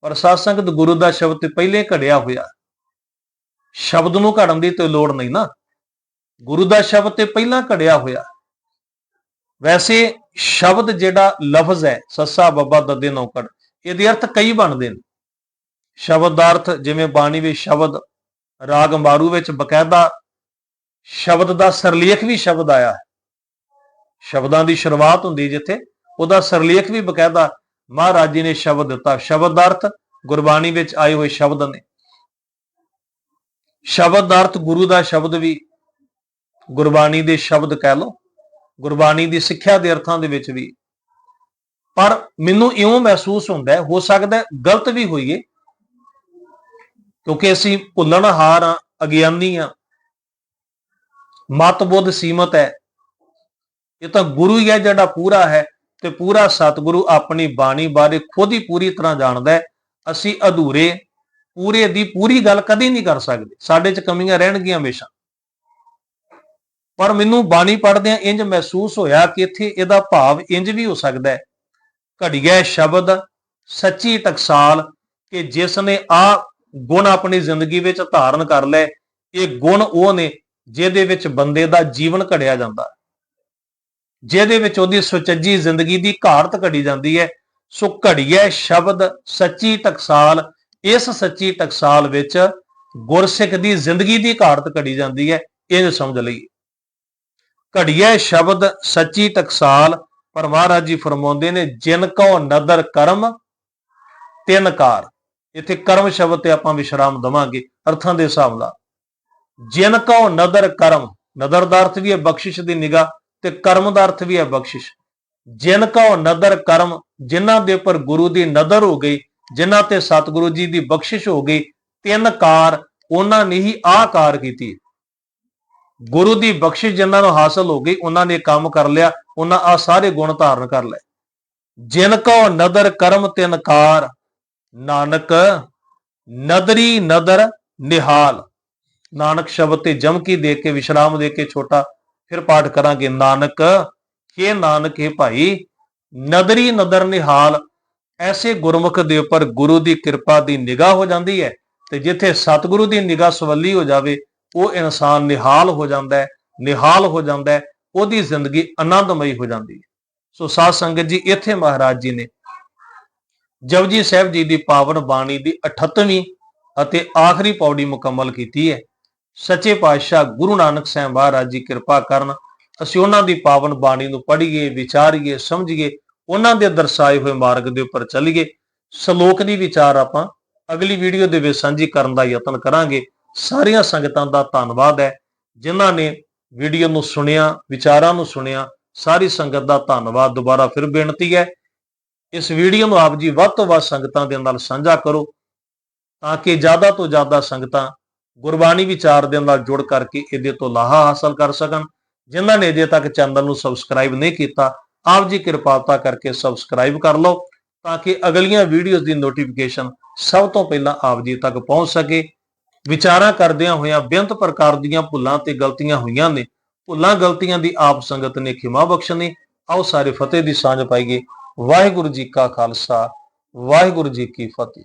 ਪਰ ਸਾਧ ਸੰਗਤ ਗੁਰੂ ਦਾ ਸ਼ਬਦ ਤੇ ਪਹਿਲੇ ਘੜਿਆ ਹੋਇਆ ਸ਼ਬਦ ਨੂੰ ਘੜਨ ਦੀ ਤੇ ਲੋੜ ਨਹੀਂ ਨਾ। ਗੁਰੂ ਦਾ ਸ਼ਬਦ ਤੇ ਪਹਿਲਾਂ ਘੜਿਆ ਹੋਇਆ ਵੈਸੇ ਸ਼ਬਦ ਜਿਹੜਾ ਲਫ਼ਜ਼ ਹੈ, ਸੱਸਾ ਬੱਬਾ ਦੱਦੇ ਨੌਕੜ ਇਹਦੇ ਅਰਥ ਕਈ ਬਣਦੇ ਨੇ। ਸ਼ਬਦ ਦਾ ਅਰਥ ਜਿਵੇਂ ਬਾਣੀ ਵਿੱਚ ਸ਼ਬਦ, ਰਾਗ ਮਾਰੂ ਵਿੱਚ ਬਕਾਇਦਾ ਸ਼ਬਦ ਦਾ ਸਰਲੇਖ ਵੀ ਸ਼ਬਦ ਆਇਆ ਹੈ। ਸ਼ਬਦਾਂ ਦੀ ਸ਼ੁਰੂਆਤ ਹੁੰਦੀ ਜਿੱਥੇ ਉਹਦਾ ਸਰਲੇਖ ਵੀ ਬਕਾਇਦਾ ਮਹਾਰਾਜ ਜੀ ਨੇ ਸ਼ਬਦ ਦਿੱਤਾ। ਸ਼ਬਦ ਦਾ ਅਰਥ ਗੁਰਬਾਣੀ ਵਿੱਚ ਆਏ ਹੋਏ ਸ਼ਬਦ ਨੇ। ਸ਼ਬਦ ਦਾ ਅਰਥ ਗੁਰੂ ਦਾ ਸ਼ਬਦ ਵੀ ਗੁਰਬਾਣੀ ਦੇ ਸ਼ਬਦ ਕਹਿ ਲਓ, ਗੁਰਬਾਣੀ ਦੀ ਸਿੱਖਿਆ ਦੇ ਅਰਥਾਂ ਦੇ ਵਿੱਚ ਵੀ। ਪਰ ਮੈਨੂੰ ਇਉਂ ਮਹਿਸੂਸ ਹੁੰਦਾ ਹੈ, ਹੋ ਸਕਦਾ ਗਲਤ ਵੀ ਹੋਈਏ, ਕਿਉਂਕਿ ਅਸੀਂ ਭੁੱਲਣਹਾਰ ਆ ਅਗਿਆਨੀ ਆ ਮਤਬੁੱਧ ਸੀਮਤ ਹੈ। ਇਹ ਤਾਂ ਗੁਰੂ ਹੀ ਹੈ ਜਿਹੜਾ ਪੂਰਾ ਹੈ ਤੇ ਪੂਰਾ ਸਤਿਗੁਰੂ ਆਪਣੀ ਬਾਣੀ ਬਾਰੇ ਖੁਦ ਹੀ ਪੂਰੀ ਤਰ੍ਹਾਂ ਜਾਣਦਾ ਹੈ। ਅਸੀਂ ਅਧੂਰੇ, ਪੂਰੇ ਦੀ ਪੂਰੀ ਗੱਲ ਕਦੇ ਨਹੀਂ ਕਰ ਸਕਦੇ। ਸਾਡੇ 'ਚ ਕਮੀਆਂ ਰਹਿਣਗੀਆਂ ਹਮੇਸ਼ਾ। ਪਰ ਮੈਨੂੰ ਬਾਣੀ ਪੜ੍ਹਦਿਆਂ ਇੰਜ ਮਹਿਸੂਸ ਹੋਇਆ ਕਿ ਇੱਥੇ ਇਹਦਾ ਭਾਵ ਇੰਜ ਵੀ ਹੋ ਸਕਦਾ ਹੈ। ਘੜੀਏ ਸ਼ਬਦ, ਸੱਚੀ ਟਕਸਾਲ ਕਿ ਜਿਸ ਨੇ ਆ ਗੁਣ ਆਪਣੀ ਜ਼ਿੰਦਗੀ ਵਿੱਚ ਧਾਰਨ ਕਰ ਲਏ, ਇਹ ਗੁਣ ਉਹ ਨੇ ਜਿਹਦੇ ਵਿੱਚ ਬੰਦੇ ਦਾ ਜੀਵਨ ਘੜਿਆ ਜਾਂਦਾ। ਹੈ। ਜਿਹਦੇ ਵਿੱਚ ਉਹਦੀ ਸੁਚੱਜੀ ਜ਼ਿੰਦਗੀ ਦੀ ਘਾੜਤ ਘੜੀ ਜਾਂਦੀ ਹੈ। ਸੋ ਘੜੀਏ ਸ਼ਬਦ ਸੱਚੀ ਟਕਸਾਲ, ਇਸ ਸੱਚੀ ਟਕਸਾਲ ਵਿੱਚ ਗੁਰਸਿੱਖ ਦੀ ਜ਼ਿੰਦਗੀ ਦੀ ਘਾੜਤ ਘੜੀ ਜਾਂਦੀ ਹੈ, ਇਹ ਸਮਝ ਲਈ ਘੜੀਏ ਸ਼ਬਦ ਸੱਚੀ ਟਕਸਾਲ, ਪਰ ਮਹਾਰਾਜ ਜੀ ਫਰਮਾਉਂਦੇ ਨੇ, ਜਿਨ ਕੋ ਨਦਰ ਕਰਮ, ਤਿੰਨ ਕਾਰ। ਇੱਥੇ ਕਰਮ ਸ਼ਬਦ ਤੇ ਆਪਾਂ ਵਿਸ਼ਰਾਮ ਦਵਾਂਗੇ, ਅਰਥਾਂ ਦੇ ਹਿਸਾਬ ਨਾਲ। ਜਿਨ ਕੋ ਨਦਰ ਕਰਮ, ਨਦਰ ਦਾ ਅਰਥ ਵੀ ਹੈ ਬਖਸ਼ਿਸ਼ ਦੀ ਨਿਗਾਹ। ਤੇ ਕਰਮ ਦਾ ਅਰਥ ਵੀ ਹੈ ਬਖਸ਼ਿਸ਼। ਜਿਨ ਕੋ ਨਦਰ ਕਰਮ, ਜਿਨ੍ਹਾਂ ਦੇ ਉੱਪਰ ਗੁਰੂ ਦੀ ਨਦਰ ਹੋ ਗਈ, ਜਿਨ੍ਹਾਂ ਤੇ ਸਤਿਗੁਰੂ ਜੀ ਦੀ ਬਖਸ਼ਿਸ਼ ਹੋ ਗਈ, ਤਿੰਨ ਕਾਰ ਉਹਨਾਂ ਨੇ ਹੀ ਆਹ ਕਾਰ ਕੀਤੀ। ਗੁਰੂ ਦੀ ਬਖਸ਼ਿਸ਼ ਜਿਨ੍ਹਾਂ ਨੂੰ ਹਾਸਲ ਹੋ ਗਈ, ਉਹਨਾਂ ਨੇ ਕੰਮ ਕਰ ਲਿਆ, ਉਹਨਾਂ ਆ ਸਾਰੇ ਗੁਣ ਧਾਰਨ ਕਰ ਲਏ। ਜਿਨ ਕੋ ਨਦਰ ਕਰਮ, ਤਿੰਨ ਕਾਰ, ਨਾਨਕ ਨਦਰੀ ਨਦਰ ਨਿਹਾਲ। ਨਾਨਕ ਸ਼ਬਦ ਤੇ ਜਮਕੀ ਦੇ ਕੇ, ਵਿਸ਼ਰਾਮ ਦੇ ਕੇ ਛੋਟਾ ਫਿਰ ਪਾਠ ਕਰਾਂਗੇ, ਨਾਨਕ ਕੇ ਨਾਨਕ, ਹੈ ਭਾਈ, ਨਦਰੀ ਨਦਰ ਨਿਹਾਲ, ਐਸੇ ਗੁਰਮੁਖ ਦੇ ਉੱਪਰ ਗੁਰੂ ਦੀ ਕਿਰਪਾ ਦੀ ਨਿਗਾਹ ਹੋ ਜਾਂਦੀ ਹੈ ਤੇ ਜਿੱਥੇ ਸਤਿਗੁਰੂ ਦੀ ਨਿਗਾਹ ਸਵੱਲੀ ਹੋ ਜਾਵੇ, ਉਹ ਇਨਸਾਨ ਨਿਹਾਲ ਹੋ ਜਾਂਦਾ ਹੈ, ਨਿਹਾਲ ਹੋ ਜਾਂਦਾ ਹੈ, ਉਹਦੀ ਜ਼ਿੰਦਗੀ ਆਨੰਦਮਈ ਹੋ ਜਾਂਦੀ ਹੈ। ਸੋ ਸਾਧ ਸੰਗਤ ਜੀ, ਇੱਥੇ ਮਹਾਰਾਜ ਜੀ ਨੇ ਜਪਜੀ ਸਾਹਿਬ ਜੀ ਦੀ ਪਾਵਨ ਬਾਣੀ ਦੀ 38ਵੀਂ ਅਤੇ ਆਖਰੀ ਪੌੜੀ ਮੁਕੰਮਲ ਕੀਤੀ ਹੈ। ਸੱਚੇ ਪਾਤਸ਼ਾਹ ਗੁਰੂ ਨਾਨਕ ਸਾਹਿਬ ਮਹਾਰਾਜ ਜੀ ਕਿਰਪਾ ਕਰਨ, ਅਸੀਂ ਉਹਨਾਂ ਦੀ ਪਾਵਨ ਬਾਣੀ ਨੂੰ ਪੜ੍ਹੀਏ, ਵਿਚਾਰੀਏ, ਸਮਝੀਏ, ਉਹਨਾਂ ਦੇ ਦਰਸਾਏ ਹੋਏ ਮਾਰਗ ਦੇ ਉੱਪਰ ਚੱਲੀਏ। ਸ਼ਲੋਕ ਦੀ ਵਿਚਾਰ ਆਪਾਂ ਅਗਲੀ ਵੀਡੀਓ ਦੇ ਵਿੱਚ ਸਾਂਝੀ ਕਰਨ ਦਾ ਯਤਨ ਕਰਾਂਗੇ। ਸਾਰੀਆਂ ਸੰਗਤਾਂ ਦਾ ਧੰਨਵਾਦ ਹੈ। ਜਿਨ੍ਹਾਂ ਨੇ ਵੀਡੀਓ ਨੂੰ ਸੁਣਿਆ, ਵਿਚਾਰਾਂ ਨੂੰ ਸੁਣਿਆ, ਸਾਰੀ ਸੰਗਤ ਦਾ ਧੰਨਵਾਦ। ਦੁਬਾਰਾ ਫਿਰ ਬੇਨਤੀ ਹੈ, ਇਸ ਵੀਡੀਓ ਨੂੰ ਆਪ ਜੀ ਵੱਧ ਤੋਂ ਵੱਧ ਸੰਗਤਾਂ ਦੇ ਨਾਲ ਸਾਂਝਾ ਕਰੋ, ਤਾਂ ਕਿ ਜ਼ਿਆਦਾ ਤੋਂ ਜ਼ਿਆਦਾ ਸੰਗਤਾਂ ਗੁਰਬਾਣੀ ਵਿਚਾਰ ਦੇ ਨਾਲ ਜੁੜ ਕਰਕੇ ਇਹਦੇ ਤੋਂ ਲਾਹਾ ਹਾਸਲ ਕਰ ਸਕਣ। ਜਿਨ੍ਹਾਂ ਨੇ ਅਜੇ ਤੱਕ ਚੈਨਲ ਨੂੰ ਸਬਸਕ੍ਰਾਈਬ ਨਹੀਂ ਕੀਤਾ, ਆਪ ਜੀ ਕਿਰਪਾਲਤਾ ਕਰਕੇ ਸਬਸਕ੍ਰਾਈਬ ਕਰ ਲਓ ਤਾਂ ਕਿ ਅਗਲੀਆਂ ਵੀਡੀਓਜ਼ ਦੀ ਨੋਟੀਫਿਕੇਸ਼ਨ ਸਭ ਤੋਂ ਪਹਿਲਾਂ ਆਪ ਜੀ ਤੱਕ ਪਹੁੰਚ ਸਕੇ। ਵਿਚਾਰਾਂ ਕਰਦਿਆਂ ਹੋਇਆਂ ਬਿਅੰਤ ਪ੍ਰਕਾਰ ਦੀਆਂ ਭੁੱਲਾਂ ਤੇ ਗਲਤੀਆਂ ਹੋਈਆਂ ਨੇ। ਭੁੱਲਾਂ ਗਲਤੀਆਂ ਦੀ ਆਪ ਸੰਗਤ ਨੇ ਖਿਮਾ ਬਖਸ਼ਣੀ। ਆਓ ਸਾਰੇ ਫਤਿਹ ਦੀ ਸਾਂਝ ਪਾਈਏ। ਵਾਹਿਗੁਰੂ ਜੀ ਕਾ ਖਾਲਸਾ, ਵਾਹਿਗੁਰੂ ਜੀ ਕੀ ਫਤਿਹ।